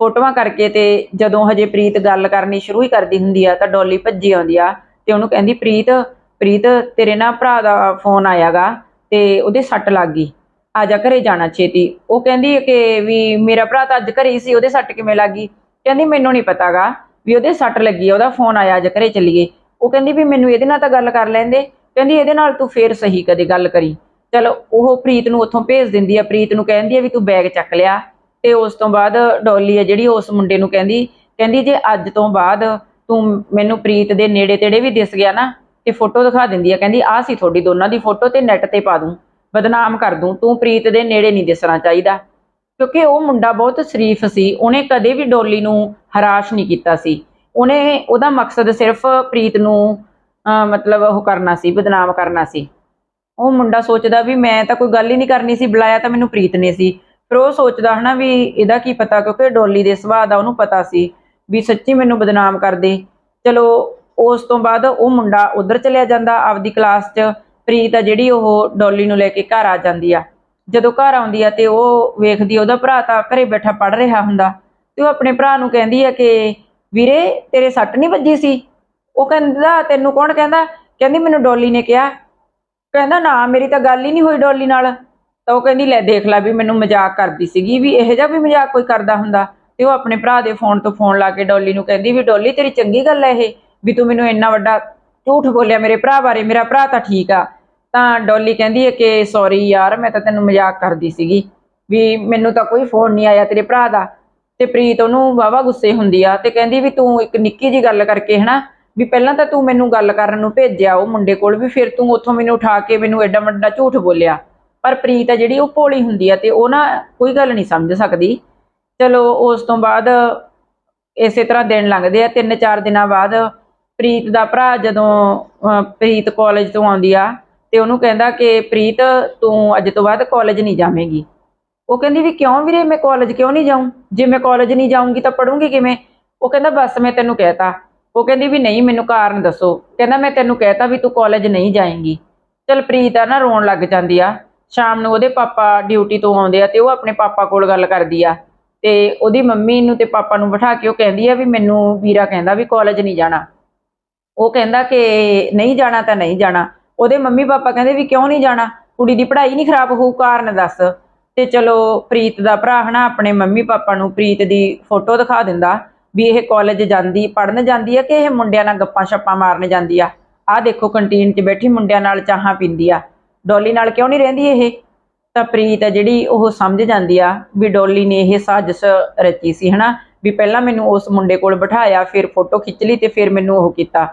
ਫੋਟੋਆਂ ਕਰਕੇ ਤੇ ਜਦੋਂ ਹਜੇ ਪ੍ਰੀਤ ਗੱਲ ਕਰਨੀ ਸ਼ੁਰੂ ਹੀ ਕਰਦੀ ਹੁੰਦੀ ਆ, ਤਾਂ ਡੋਲੀ ਭੱਜੀ ਆਉਂਦੀ ਆ ਤੇ ਉਹਨੂੰ ਕਹਿੰਦੀ, ਪ੍ਰੀਤ ਪ੍ਰੀਤ, ਤੇਰੇ ਨਾ ਭਰਾ ਦਾ ਫੋਨ ਆਇਆਗਾ ਤੇ ਉਹਦੇ ਸੱਟ ਲੱਗ ਗਈ। ਆ ਜਾ ਘਰੇ ਜਾਣਾ ਛੇਤੀ। ਉਹ ਕਹਿੰਦੀ ਕਿ ਵੀ ਮੇਰਾ ਭਰਾ ਤਾਂ ਅੱਜ ਘਰੇ ਹੀ ਸੀ, ਉਹਦੇ ਸੱਟ ਕਿਵੇਂ ਲੱਗ ਗਈ? ਕਹਿੰਦੀ, ਮੈਨੂੰ ਨਹੀਂ ਪਤਾਗਾ ਵੀ ਉਹਦੇ ਸੱਟ ਲੱਗੀ ਆ, ਉਹਦਾ ਫੋਨ ਆਇਆ, ਅੱਜ ਘਰੇ ਚੱਲੀਏ। ਉਹ ਕਹਿੰਦੀ ਵੀ, ਮੈਨੂੰ ਇਹਦੇ ਨਾਲ ਤਾਂ ਗੱਲ ਕਰ ਲੈਂਦੇ ਕਹਿੰਦੀ, ਇਹਦੇ ਨਾਲ ਤੂੰ ਫੇਰ ਸਹੀ ਕਦੇ ਗੱਲ ਕਰੀ। ਚਲੋ, ਉਹ ਪ੍ਰੀਤ ਨੂੰ ਉੱਥੋਂ ਭੇਜ ਦਿੰਦੀ ਆ, ਪ੍ਰੀਤ ਨੂੰ ਕਹਿੰਦੀ ਆ ਵੀ ਤੂੰ ਬੈਗ ਚੱਕ ਲਿਆ। ਤੇ ਉਸ ਤੋਂ ਬਾਅਦ ਡੋਲੀ ਆ ਜਿਹੜੀ, ਉਸ ਮੁੰਡੇ ਨੂੰ ਕਹਿੰਦੀ ਕਹਿੰਦੀ ਜੇ ਅੱਜ ਤੋਂ ਬਾਅਦ ਤੂੰ ਮੈਨੂੰ ਪ੍ਰੀਤ ਦੇ ਨੇੜੇ ਤੇੜੇ ਵੀ ਦਿਸ ਗਿਆ ਨਾ, ਤੇ ਫੋਟੋ ਦਿਖਾ ਦਿੰਦੀ ਆ। ਕਹਿੰਦੀ, ਆਹ ਸੀ ਤੁਹਾਡੀ ਦੋਨਾਂ ਦੀ ਫੋਟੋ ਤੇ ਨੈਟ ਤੇ ਪਾ ਦੂੰ, ਬਦਨਾਮ ਕਰ ਦੂੰ, ਤੂੰ ਪ੍ਰੀਤ ਦੇ ਨੇੜੇ ਨਹੀਂ ਦਿਸਣਾ ਚਾਹੀਦਾ। ਕਿਉਂਕਿ ਉਹ ਮੁੰਡਾ ਬਹੁਤ ਸ਼ਰੀਫ ਸੀ, ਉਹਨੇ ਕਦੇ ਵੀ ਡੋਲੀ ਨੂੰ ਹਰਾਸ਼ ਨਹੀਂ ਕੀਤਾ ਸੀ। ਉਹਨੇ, ਉਹਦਾ ਮਕਸਦ ਸਿਰਫ ਪ੍ਰੀਤ ਨੂੰ ਮਤਲਬ ਉਹ ਕਰਨਾ ਸੀ, ਬਦਨਾਮ ਕਰਨਾ ਸੀ। ਉਹ ਮੁੰਡਾ ਸੋਚਦਾ ਵੀ ਮੈਂ ਤਾਂ ਕੋਈ ਗੱਲ ਹੀ ਨਹੀਂ ਕਰਨੀ ਸੀ, ਬੁਲਾਇਆ ਤਾਂ ਮੈਨੂੰ ਪ੍ਰੀਤ ਨੇ ਸੀ। ਫਿਰ ਉਹ ਸੋਚਦਾ ਹਨਾ ਵੀ ਇਹਦਾ ਕੀ ਪਤਾ, ਕਿਉਂਕਿ ਡੋਲੀ ਦੇ ਸੁਭਾਅ ਦਾ ਉਹਨੂੰ ਪਤਾ ਸੀ ਵੀ ਸੱਚੀ ਮੈਨੂੰ ਬਦਨਾਮ ਕਰਦੇ। ਚਲੋ, ਉਸ ਤੋਂ ਬਾਅਦ ਉਹ ਮੁੰਡਾ ਉਧਰ ਚਲਿਆ ਜਾਂਦਾ ਆਪਦੀ ਕਲਾਸ 'ਚ। ਪ੍ਰੀਤ ਆ ਜਿਹੜੀ ਉਹ ਡੋਲੀ ਨੂੰ ਲੈ ਕੇ ਘਰ ਆ ਜਾਂਦੀ ਆ। ਜਦੋਂ ਘਰ ਆਉਂਦੀ ਆ ਤੇ ਉਹ ਵੇਖਦੀ ਉਹਦਾ ਭਰਾ ਤਾਂ ਘਰੇ ਬੈਠਾ ਪੜ ਰਿਹਾ ਹੁੰਦਾ। ਤੇ ਉਹ ਆਪਣੇ ਭਰਾ ਨੂੰ ਕਹਿੰਦੀ ਆ ਕਿ, ਵੀਰੇ, ਤੇਰੇ ਸੱਟ ਨਹੀਂ ਵੱਜੀ ਸੀ? ਉਹ ਕਹਿੰਦਾ, ਤੈਨੂੰ ਕੌਣ ਕਹਿੰਦਾ? ਕਹਿੰਦੀ, ਮੈਨੂੰ ਡੋਲੀ ਨੇ ਕਿਹਾ ਕਹਿੰਦਾ, ਨਾ, ਮੇਰੀ ਤਾਂ ਗੱਲ ਹੀ ਨਹੀਂ ਹੋਈ ਡੋਲੀ ਨਾਲ। ਤਾਂ ਉਹ ਕਹਿੰਦੀ, ਲੈ, ਦੇਖ ਲੈ ਵੀ ਮੈਨੂੰ ਮਜ਼ਾਕ ਕਰਦੀ ਸੀਗੀ ਵੀ ਇਹੋ ਜਿਹਾ ਵੀ ਮਜ਼ਾਕ ਕੋਈ ਕਰਦਾ ਹੁੰਦਾ। ਤੇ ਉਹ ਆਪਣੇ ਭਰਾ ਦੇ ਫੋਨ ਤੋਂ ਫੋਨ ਲਾ ਕੇ ਡੋਲੀ ਨੂੰ ਕਹਿੰਦੀ ਵੀ, ਡੋਲੀ, ਤੇਰੀ ਚੰਗੀ ਗੱਲ ਹੈ ਇਹ, ਵੀ ਤੂੰ ਮੈਨੂੰ ਇੰਨਾ ਵੱਡਾ ਝੂਠ ਬੋਲਿਆ ਮੇਰੇ ਭਰਾ ਬਾਰੇ, ਮੇਰਾ ਭਰਾ ਤਾਂ ਠੀਕ ਆ। ਤਾਂ ਡੋਲੀ ਕਹਿੰਦੀ ਹੈ ਕਿ ਸੌਰੀ ਯਾਰ, ਮੈਂ ਤਾਂ ਤੈਨੂੰ ਮਜ਼ਾਕ ਕਰਦੀ ਸੀਗੀ ਵੀ ਮੈਨੂੰ ਤਾਂ ਕੋਈ ਫੋਨ ਨਹੀਂ ਆਇਆ ਤੇਰੇ ਭਰਾ ਦਾ। ਤੇ ਪ੍ਰੀਤ ਉਹਨੂੰ ਵਾਵਾ ਗੁੱਸੇ ਹੁੰਦੀ ਆ ਤੇ ਕਹਿੰਦੀ ਵੀ, ਤੂੰ ਇੱਕ ਨਿੱਕੀ ਜੀ ਗੱਲ ਕਰਕੇ ਹਨਾ ਵੀ ਪਹਿਲਾਂ ਤਾਂ ਤੂੰ ਮੈਨੂੰ ਗੱਲ ਕਰਨ ਨੂੰ ਭੇਜਿਆ ਉਹ ਮੁੰਡੇ ਕੋਲ ਵੀ ਫਿਰ ਤੂੰ ਉੱਥੋਂ ਮੈਨੂੰ ਉਠਾ ਕੇ ਮੈਨੂੰ ਐਡਾ ਵੱਡਾ ਝੂਠ ਬੋਲਿਆ। ਪਰ ਪ੍ਰੀਤ ਆ ਜਿਹੜੀ ਉਹ ਭੋਲੀ ਹੁੰਦੀ ਆ ਤੇ ਉਹ ਨਾ ਕੋਈ ਗੱਲ ਨਹੀਂ ਸਮਝ ਸਕਦੀ। ਚਲੋ ਉਸ ਤੋਂ ਬਾਅਦ ਇਸੇ ਤਰ੍ਹਾਂ ਦਿਨ ਲੰਘਦੇ ਆ ਤਿੰਨ ਚਾਰ ਦਿਨਾਂ ਬਾਅਦ ਪ੍ਰੀਤ ਦਾ ਭਰਾ ਜਦੋਂ ਅਹ, ਪ੍ਰੀਤ ਕਾਲਜ ਤੋਂ ਆਉਂਦੀ ਆ ਤੇ ਉਹਨੂੰ ਕਹਿੰਦਾ ਕਿ ਪ੍ਰੀਤ ਤੂੰ ਅੱਜ ਤੋਂ ਬਾਅਦ ਕਾਲਜ ਨਹੀਂ ਜਾਵੇਂਗੀ। ਉਹ ਕਹਿੰਦੀ ਵੀ ਕਿਉਂ ਵੀਰੇ ਮੈਂ ਕਾਲਜ ਕਿਉਂ ਨਹੀਂ ਜਾਊਂ? ਜੇ ਮੈਂ ਕਾਲਜ ਨਹੀਂ ਜਾਊਂਗੀ ਤਾਂ ਪੜੂੰਗੀ ਕਿਵੇਂ? ਉਹ ਕਹਿੰਦਾ ਬਸ ਮੈਂ ਤੈਨੂੰ ਕਹਿਤਾ ਉਹ ਕਹਿੰਦੀ ਵੀ ਨਹੀਂ, ਮੈਨੂੰ ਕਾਰਨ ਦੱਸੋ। ਕਹਿੰਦਾ ਮੈਂ ਤੈਨੂੰ ਕਹਿਤਾ ਵੀ ਤੂੰ ਕਾਲਜ ਨਹੀਂ ਜਾਏਂਗੀ। ਚਲ ਪ੍ਰੀਤ ਆ ਨਾ ਰੋਣ ਲੱਗ ਜਾਂਦੀ ਆ। ਸ਼ਾਮ ਨੂੰ ਉਹਦੇ ਪਾਪਾ ਡਿਊਟੀ ਤੋਂ ਆਉਂਦੇ ਆ ਤੇ ਉਹ ਆਪਣੇ ਪਾਪਾ ਕੋਲ ਗੱਲ ਕਰਦੀ ਆ। ਤੇ ਉਹਦੀ ਮੰਮੀ ਨੂੰ ਤੇ ਪਾਪਾ ਨੂੰ ਬਿਠਾ ਕੇ ਉਹ ਕਹਿੰਦੀ ਆ ਵੀ ਮੈਨੂੰ ਵੀਰਾ ਕਹਿੰਦਾ ਵੀ ਕਾਲਜ ਨਹੀਂ ਜਾਣਾ। ਉਹ ਕਹਿੰਦਾ ਕਿ ਨਹੀਂ ਜਾਣਾ ਤਾਂ ਨਹੀਂ ਜਾਣਾ। ਉਹਦੇ ਮੰਮੀ ਪਾਪਾ ਕਹਿੰਦੇ ਵੀ ਕਿਉਂ ਨਹੀਂ ਜਾਣਾ? ਕੁੜੀ ਦੀ ਪੜ੍ਹਾਈ ਨਹੀਂ ਖਰਾਬ ਹੋਊ, ਕਾਰਨ ਦੱਸ। ਤੇ ਚਲੋ ਪ੍ਰੀਤ ਦਾ ਭਰਾ ਹਨਾ, ਆਪਣੇ ਮੰਮੀ ਪਾਪਾ ਨੂੰ ਪ੍ਰੀਤ ਦੀ ਫੋਟੋ ਦਿਖਾ ਦਿੰਦਾ। ਵੀ ਇਹ ਕਾਲਜ ਜਾਂਦੀ ਪੜਨ ਜਾਂਦੀ ਆ ਕਿ ਇਹ ਮੁੰਡਿਆਂ ਨਾਲ ਗੱਪਾਂ ਛੱਪਾਂ ਮਾਰਨ ਜਾਂਦੀ ਆ? ਆਹ ਦੇਖੋ ਕੰਟੀਨ 'ਚ ਬੈਠੀ ਮੁੰਡਿਆਂ ਨਾਲ ਚਾਹਾਂ ਪੀਂਦੀ ਆ। ਡੋਲੀ ਨਾਲ ਕਿਉਂ ਨਹੀਂ ਰਹਿੰਦੀ ਇਹ? ਤਾਂ ਪ੍ਰੀਤ ਆ ਜਿਹੜੀ ਉਹ ਸਮਝ ਜਾਂਦੀ ਆ ਵੀ ਡੋਲੀ ਨੇ ਇਹ ਸਾਜ਼ਿਸ਼ ਰਚੀ ਸੀ, ਹਨਾ? ਵੀ ਪਹਿਲਾਂ ਮੈਨੂੰ ਉਸ ਮੁੰਡੇ ਕੋਲ ਬਿਠਾਇਆ, ਫਿਰ ਫੋਟੋ ਖਿੱਚ ਲਈ ਤੇ ਫਿਰ ਮੈਨੂੰ ਉਹ ਕੀਤਾ।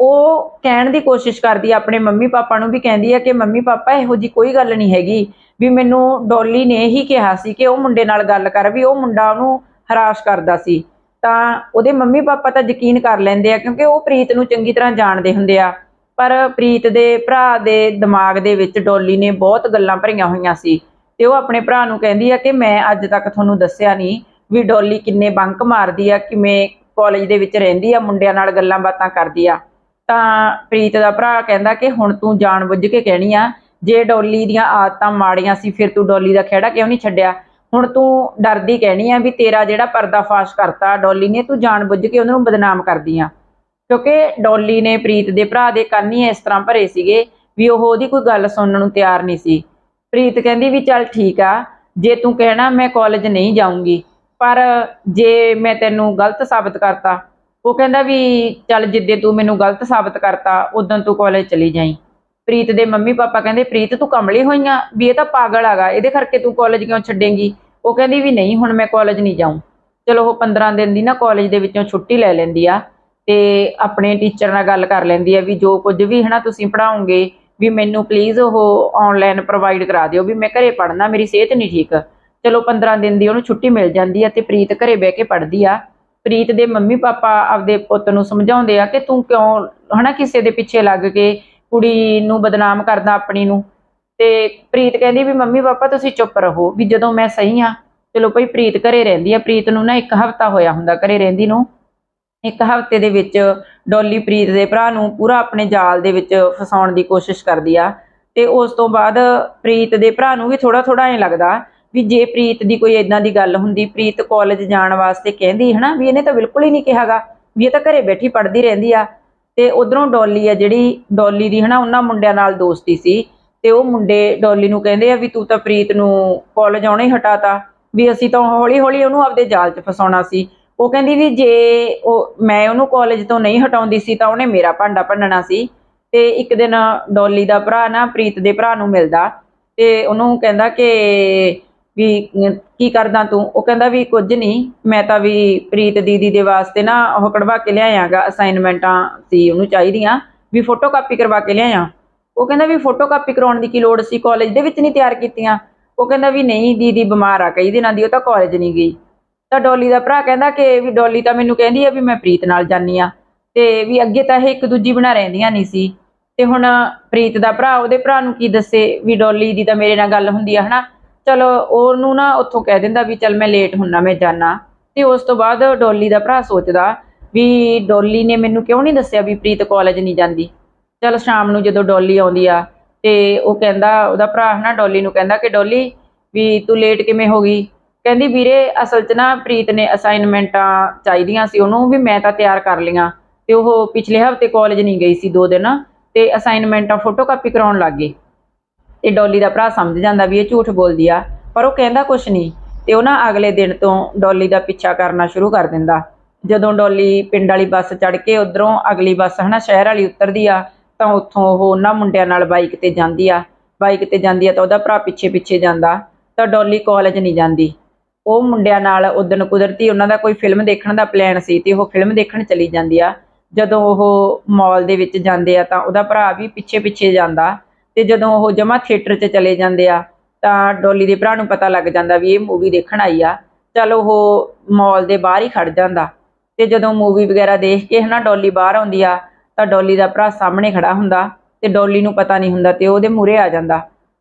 ਉਹ ਕਹਿਣ ਦੀ ਕੋਸ਼ਿਸ਼ ਕਰਦੀ ਆ, ਆਪਣੇ ਮੰਮੀ ਪਾਪਾ ਨੂੰ ਵੀ ਕਹਿੰਦੀ ਆ ਕਿ ਮੰਮੀ ਪਾਪਾ, ਇਹੋ ਜੀ ਕੋਈ ਗੱਲ ਨਹੀਂ ਹੈਗੀ ਵੀ ਮੈਨੂੰ ਡੋਲੀ ਨੇ ਹੀ ਕਿਹਾ ਸੀ ਕਿ ਉਹ ਮੁੰਡੇ ਨਾਲ ਗੱਲ ਕਰ, ਵੀ ਉਹ ਮੁੰਡਾ ਉਹਨੂੰ ਹਰਾਸ਼ ਕਰਦਾ ਸੀ। ਤਾਂ ਉਹਦੇ ਮੰਮੀ ਪਾਪਾ ਤਾਂ ਯਕੀਨ ਕਰ ਲੈਂਦੇ ਆ, ਕਿਉਂਕਿ ਉਹ ਪ੍ਰੀਤ ਨੂੰ ਚੰਗੀ ਤਰ੍ਹਾਂ ਜਾਣਦੇ ਹੁੰਦੇ ਆ। ਪਰ ਪ੍ਰੀਤ ਦੇ ਭਰਾ ਦੇ ਦਿਮਾਗ ਦੇ ਵਿੱਚ ਡੋਲੀ ਨੇ ਬਹੁਤ ਗੱਲਾਂ ਭਰੀਆਂ ਹੋਈਆਂ ਸੀ ਤੇ ਉਹ ਆਪਣੇ ਭਰਾ ਨੂੰ ਕਹਿੰਦੀ ਆ ਕਿ ਮੈਂ ਅੱਜ ਤੱਕ ਤੁਹਾਨੂੰ ਦੱਸਿਆ ਨਹੀਂ ਵੀ ਡੋਲੀ ਕਿੰਨੇ ਬੰਕ ਮਾਰਦੀ ਆ, ਕਿਵੇਂ ਕਾਲਜ ਦੇ ਵਿੱਚ ਰਹਿੰਦੀ ਆ, ਮੁੰਡਿਆਂ ਨਾਲ ਗੱਲਾਂ ਬਾਤਾਂ ਕਰਦੀ ਆ। ਤਾਂ ਪ੍ਰੀਤ ਦਾ ਭਰਾ ਕਹਿੰਦਾ ਕਿ ਹੁਣ ਤੂੰ ਜਾਣ ਬੁੱਝ ਕੇ ਕਹਿਣੀ ਆ, ਜੇ ਡੋਲੀ ਦੀਆਂ ਆਦਤਾਂ ਮਾੜੀਆਂ ਸੀ, ਫਿਰ ਤੂੰ ਡੋਲੀ ਦਾ ਖਹਿੜਾ ਕਿਉਂ ਨਹੀਂ ਛੱਡਿਆ? ਹੁਣ ਤੂੰ ਡਰਦੀ ਕਹਿਣੀ ਆ ਵੀ ਤੇਰਾ ਜਿਹੜਾ ਪਰਦਾਫਾਸ਼ ਕਰਤਾ ਡੋਲੀ ਨੇ, ਤੂੰ ਜਾਣਬੁੱਝ ਕੇ ਉਹਨਾਂ ਨੂੰ ਬਦਨਾਮ ਕਰਦੀ ਆ। ਕਿਉਂਕਿ ਡੋਲੀ ਨੇ ਪ੍ਰੀਤ ਦੇ ਭਰਾ ਦੇ ਕੰਨ ਹੀ ਇਸ ਤਰ੍ਹਾਂ ਭਰੇ ਸੀਗੇ ਵੀ ਉਹ ਉਹਦੀ ਕੋਈ ਗੱਲ ਸੁਣਨ ਨੂੰ ਤਿਆਰ ਨਹੀਂ ਸੀ। ਪ੍ਰੀਤ ਕਹਿੰਦੀ ਵੀ ਚੱਲ ਠੀਕ ਆ, ਜੇ ਤੂੰ ਕਹਿਣਾ ਮੈਂ ਕਾਲਜ ਨਹੀਂ ਜਾਊਂਗੀ, ਪਰ ਜੇ ਮੈਂ ਤੈਨੂੰ ਗਲਤ ਸਾਬਤ ਕਰਤਾ, ਉਹ ਕਹਿੰਦਾ ਵੀ ਚੱਲ ਜਿੱਦੇ ਤੂੰ ਮੈਨੂੰ ਗਲਤ ਸਾਬਤ ਕਰਤਾ, ਉਦੋਂ ਤੂੰ ਕਾਲਜ ਚਲੀ ਜਾਈਂ। ਪ੍ਰੀਤ ਦੇ ਮੰਮੀ ਪਾਪਾ ਕਹਿੰਦੇ, ਪ੍ਰੀਤ, ਤੂੰ ਕਮਲੀ ਹੋਈਆਂ? ਵੀ ਇਹ ਤਾਂ ਪਾਗਲ ਹੈਗਾ, ਇਹਦੇ ਕਰਕੇ ਤੂੰ ਕਾਲਜ ਕਿਉਂ ਛੱਡੇਂਗੀ? ਉਹ ਕਹਿੰਦੀ ਵੀ ਨਹੀਂ, ਹੁਣ ਮੈਂ ਕਾਲਜ ਨਹੀਂ ਜਾਊਂ। ਚਲੋ, ਉਹ 15 ਦਿਨ ਦੀ ਨਾ ਕਾਲਜ ਦੇ ਵਿੱਚੋਂ ਛੁੱਟੀ ਲੈ ਲੈਂਦੀ ਆ ਤੇ ਆਪਣੇ ਟੀਚਰ ਨਾਲ ਗੱਲ ਕਰ ਲੈਂਦੀ ਆ ਵੀ ਜੋ ਕੁਝ ਵੀ ਹਨਾ ਤੁਸੀਂ ਪੜਾਉਂਗੇ ਵੀ ਮੈਨੂੰ ਪਲੀਜ਼ ਉਹ ਆਨਲਾਈਨ ਪ੍ਰੋਵਾਈਡ ਕਰਾ ਦਿਓ ਵੀ ਮੈਂ ਘਰੇ ਪੜਨਾ ਮੇਰੀ ਸਿਹਤ ਨਹੀਂ ਠੀਕ। ਚਲੋ 15 ਦਿਨ ਦੀ ਉਹਨੂੰ ਛੁੱਟੀ ਮਿਲ ਜਾਂਦੀ ਆ ਤੇ ਪ੍ਰੀਤ ਘਰੇ ਬਹਿ ਕੇ ਪੜਦੀ ਆ। ਪ੍ਰੀਤ ਦੇ ਮੰਮੀ ਪਾਪਾ ਆਪਦੇ ਪੁੱਤ ਨੂੰ ਸਮਝਾਉਂਦੇ ਆ ਕਿ ਤੂੰ ਕਿਉਂ ਹਨਾ ਕਿਸੇ ਦੇ ਪਿੱਛੇ ਲੱਗ ਕੇ ਕੁੜੀ ਨੂੰ ਬਦਨਾਮ ਕਰਦਾ ਆਪਣੀ ਨੂੰ। ਤੇ ਪ੍ਰੀਤ ਕਹਿੰਦੀ ਵੀ, ਮੰਮੀ, ਪਾਪਾ, ਤੁਸੀਂ ਚੁੱਪ ਰਹੋ ਵੀ ਜਦੋਂ ਮੈਂ ਸਹੀ ਆ ਚਲੋ ਭਾਈ ਪ੍ਰੀਤ ਘਰੇ ਰਹਿੰਦੀ ਆ। ਪ੍ਰੀਤ ਨੂੰ ਨਾ ਇੱਕ ਹਫਤਾ ਹੋਇਆ ਹੁੰਦਾ ਘਰੇ ਰਹਿੰਦੀ ਨੂੰ। ਇੱਕ ਹਫ਼ਤੇ ਦੇ ਵਿੱਚ ਡੋਲੀ ਪ੍ਰੀਤ ਦੇ ਭਰਾ ਨੂੰ ਪੂਰਾ ਆਪਣੇ ਜਾਲ ਦੇ ਵਿੱਚ ਫਸਾਉਣ ਦੀ ਕੋਸ਼ਿਸ਼ ਕਰਦੀ ਆ। ਤੇ ਉਸ ਤੋਂ ਬਾਅਦ ਪ੍ਰੀਤ ਦੇ ਭਰਾ ਨੂੰ ਵੀ ਥੋੜਾ ਥੋੜਾ ਐਂ ਲੱਗਦਾ ਵੀ ਜੇ ਪ੍ਰੀਤ ਦੀ ਕੋਈ ਇਦਾਂ ਦੀ ਗੱਲ ਹੁੰਦੀ, ਪ੍ਰੀਤ ਕਾਲਜ ਜਾਣ ਵਾਸਤੇ ਕਹਿੰਦੀ ਹਨਾ ਵੀ ਇਹਨੇ ਤਾਂ ਬਿਲਕੁਲ ਹੀ ਨਹੀਂ ਕਿਹਾਗਾ ਵੀ ਇਹ ਤਾਂ ਘਰੇ ਬੈਠੀ ਪੜ੍ਹਦੀ ਰਹਿੰਦੀ ਆ। ਤੇ ਉਧਰੋਂ ਡੋਲੀ ਆ ਜਿਹੜੀ ਡੋਲੀ ਦੀ ਹਨਾ, ਉਹਨਾਂ ਮੁੰਡਿਆਂ ਨਾਲ ਦੋਸਤੀ ਸੀ। ਤੇ ਉਹ ਮੁੰਡੇ ਡੋਲੀ ਨੂੰ ਕਹਿੰਦੇ ਆ ਵੀ ਤੂੰ ਤਾਂ ਪ੍ਰੀਤ ਨੂੰ ਕਾਲਜ ਆਉਣਾ ਹੀ ਹਟਾਤਾ, ਵੀ ਅਸੀਂ ਤਾਂ ਹੌਲੀ ਹੌਲੀ ਉਹਨੂੰ ਆਪਦੇ ਜਾਲ 'ਚ ਫਸਾਉਣਾ ਸੀ। ਉਹ ਕਹਿੰਦੀ ਵੀ ਜੇ ਉਹ, ਮੈਂ ਉਹਨੂੰ ਕਾਲਜ ਤੋਂ ਨਹੀਂ ਹਟਾਉਂਦੀ ਸੀ ਤਾਂ ਉਹਨੇ ਮੇਰਾ ਭਾਂਡਾ ਭੰਨਣਾ ਸੀ। ਤੇ ਇੱਕ ਦਿਨ ਡੋਲੀ ਦਾ ਭਰਾ ਨਾ ਪ੍ਰੀਤ ਦੇ ਭਰਾ ਨੂੰ ਮਿਲਦਾ ਤੇ ਉਹਨੂੰ ਕਹਿੰਦਾ ਕਿ ਵੀ ਕੀ ਕਰਦਾ ਤੂੰ? ਉਹ ਕਹਿੰਦਾ ਵੀ ਕੁਝ ਨਹੀਂ, ਮੈਂ ਤਾਂ ਵੀ ਪ੍ਰੀਤ ਦੀਦੀ ਦੇ ਵਾਸਤੇ ਨਾ ਉਹ ਕਢਵਾ ਕੇ ਲਿਆਇਆਗਾ ਅਸਾਈਨਮੈਂਟਾਂ ਸੀ, ਉਹਨੂੰ ਚਾਹੀਦੀਆਂ, ਵੀ ਫੋਟੋ ਕਾਪੀ ਕਰਵਾ ਕੇ ਲਿਆਇਆ। ਉਹ ਕਹਿੰਦਾ ਵੀ ਫੋਟੋ ਕਾਪੀ ਕਰਾਉਣ ਦੀ ਕੀ ਲੋੜ ਸੀ? ਕਾਲਜ ਦੇ ਵਿੱਚ ਨਹੀਂ ਤਿਆਰ ਕੀਤੀਆਂ। ਉਹ ਕਹਿੰਦਾ ਵੀ ਨਹੀਂ, ਦੀਦੀ ਬਿਮਾਰ ਆ ਕਈ ਦਿਨਾਂ ਦੀ, ਉਹ ਤਾਂ ਕਾਲਜ ਨਹੀਂ ਗਈ। ਤਾਂ ਡੋਲੀ ਦਾ ਭਰਾ ਕਹਿੰਦਾ ਕਿ ਵੀ ਡੋਲੀ ਤਾਂ ਮੈਨੂੰ ਕਹਿੰਦੀ ਆ ਵੀ ਮੈਂ ਪ੍ਰੀਤ ਨਾਲ ਜਾਨੀ ਆ। ਤੇ ਵੀ ਅੱਗੇ ਤਾਂ ਇਹ ਇੱਕ ਦੂਜੀ ਬਣਾ ਰਹਿੰਦੀਆਂ ਨਹੀਂ ਸੀ। ਤੇ ਹੁਣ ਪ੍ਰੀਤ ਦਾ ਭਰਾ, ਉਹਦੇ ਭਰਾ ਨੂੰ ਕੀ ਦੱਸੇ? ਵੀ ਡੋਲੀ ਦੀ ਤਾਂ ਮੇਰੇ ਨਾਲ ਗੱਲ ਹੁੰਦੀ ਆ, ਹਨਾ? ਚਲੋ ਉਹਨੂੰ ਨਾ ਉੱਥੋਂ ਕਹਿ ਦਿੰਦਾ ਵੀ ਚੱਲ ਮੈਂ ਲੇਟ ਹੁੰਨਾ, ਮੈਂ ਜਾਣਾ ਤੇ ਉਸ ਤੋਂ ਬਾਅਦ ਡੋਲੀ ਦਾ ਭਰਾ ਸੋਚਦਾ ਵੀ ਡੋਲੀ ਨੇ ਮੈਨੂੰ ਕਿਉਂ ਨਹੀਂ ਦੱਸਿਆ ਵੀ ਪ੍ਰੀਤ ਕਾਲਜ ਨਹੀਂ ਜਾਂਦੀ? ਚਲ ਸ਼ਾਮ ਨੂੰ ਜਦੋਂ ਡੋਲੀ ਆਉਂਦੀ ਆ ਤੇ ਉਹ ਕਹਿੰਦਾ, ਉਹਦਾ ਭਰਾ ਹਨਾ ਡੋਲੀ ਨੂੰ ਕਹਿੰਦਾ ਕਿ ਡੋਲੀ ਵੀ ਤੂੰ ਲੇਟ ਕਿਵੇਂ ਹੋ ਗਈ? ਕਹਿੰਦੀ, ਵੀਰੇ ਅਸਲ 'ਚ ਨਾ ਪ੍ਰੀਤ ਨੇ ਅਸਾਈਨਮੈਂਟਾਂ ਚਾਹੀਦੀਆਂ ਸੀ ਉਹਨੂੰ ਵੀ ਮੈਂ ਤਾਂ ਤਿਆਰ ਕਰ ਲਈਆਂ। ਤੇ ਉਹ ਪਿਛਲੇ ਹਫ਼ਤੇ ਕਾਲਜ ਨਹੀਂ ਗਈ ਸੀ ਦੋ ਦਿਨ ਤੇ ਅਸਾਈਨਮੈਂਟਾਂ ਫੋਟੋਕਾਪੀ ਕਰਾਉਣ ਲੱਗ ਗਈ। ਤੇ ਡੋਲੀ ਦਾ ਭਰਾ ਸਮਝ ਜਾਂਦਾ ਵੀ ਇਹ ਝੂਠ ਬੋਲਦੀ ਆ, ਪਰ ਉਹ ਕਹਿੰਦਾ ਕੁਛ ਨਹੀਂ ਤੇ ਉਹ ਨਾ ਅਗਲੇ ਦਿਨ ਤੋਂ ਡੋਲੀ ਦਾ ਪਿੱਛਾ ਕਰਨਾ ਸ਼ੁਰੂ ਕਰ ਦਿੰਦਾ। ਜਦੋਂ ਡੋਲੀ ਪਿੰਡ ਵਾਲੀ ਬੱਸ ਚੜ ਕੇ ਉਧਰੋਂ ਅਗਲੀ ਬੱਸ ਹਨਾ ਸ਼ਹਿਰ ਵਾਲੀ ਉਤਰਦੀ ਆ, ਤਾਂ ਉੱਥੋਂ ਉਹ ਉਹਨਾਂ ਮੁੰਡਿਆਂ ਨਾਲ ਬਾਈਕ ਤੇ ਜਾਂਦੀ ਆ। ਬਾਈਕ ਤੇ ਜਾਂਦੀ ਆ ਤਾਂ ਉਹਦਾ ਭਰਾ ਪਿੱਛੇ ਪਿੱਛੇ ਜਾਂਦਾ, ਤਾਂ ਡੋਲੀ ਕਾਲਜ ਨਹੀਂ ਜਾਂਦੀ। ਉਹ ਮੁੰਡਿਆਂ ਨਾਲ ਉਦਣ ਕੁਦਰਤੀ ਉਹਨਾਂ ਦਾ ਕੋਈ ਫਿਲਮ ਦੇਖਣ ਦਾ ਪਲਾਨ ਸੀ ਤੇ ਉਹ ਫਿਲਮ ਦੇਖਣ ਚਲੀ ਜਾਂਦੀ ਆ। ਜਦੋਂ ਉਹ ਮਾਲ ਦੇ ਵਿੱਚ ਜਾਂਦੇ ਆ ਤਾਂ ਉਹਦਾ ਭਰਾ ਵੀ ਪਿੱਛੇ ਪਿੱਛੇ ਜਾਂਦਾ। ਤੇ ਜਦੋਂ ਉਹ ਜਮਾ ਥੀਏਟਰ 'ਚ ਚਲੇ ਜਾਂਦੇ ਆ, ਤਾਂ ਡੋਲੀ ਦੇ ਭਰਾ ਨੂੰ ਪਤਾ ਲੱਗ ਜਾਂਦਾ ਵੀ ਇਹ ਮੂਵੀ ਦੇਖਣ ਆਈ ਆ। ਚਲ ਉਹ ਮਾਲ ਦੇ ਬਾਹਰ ਹੀ ਖੜ ਜਾਂਦਾ। ਤੇ ਜਦੋਂ ਮੂਵੀ ਵਗੈਰਾ ਦੇਖ ਕੇ ਹਨਾ ਡੋਲੀ ਬਾਹਰ ਆਉਂਦੀ ਆ, ਤਾਂ ਡੋਲੀ ਦਾ ਭਰਾ ਸਾਹਮਣੇ ਖੜਾ ਹੁੰਦਾ ਤੇ ਡੋਲੀ ਨੂੰ ਪਤਾ ਨਹੀਂ ਹੁੰਦਾ ਤੇ ਉਹਦੇ ਮੂਹਰੇ ਆ ਜਾਂਦਾ।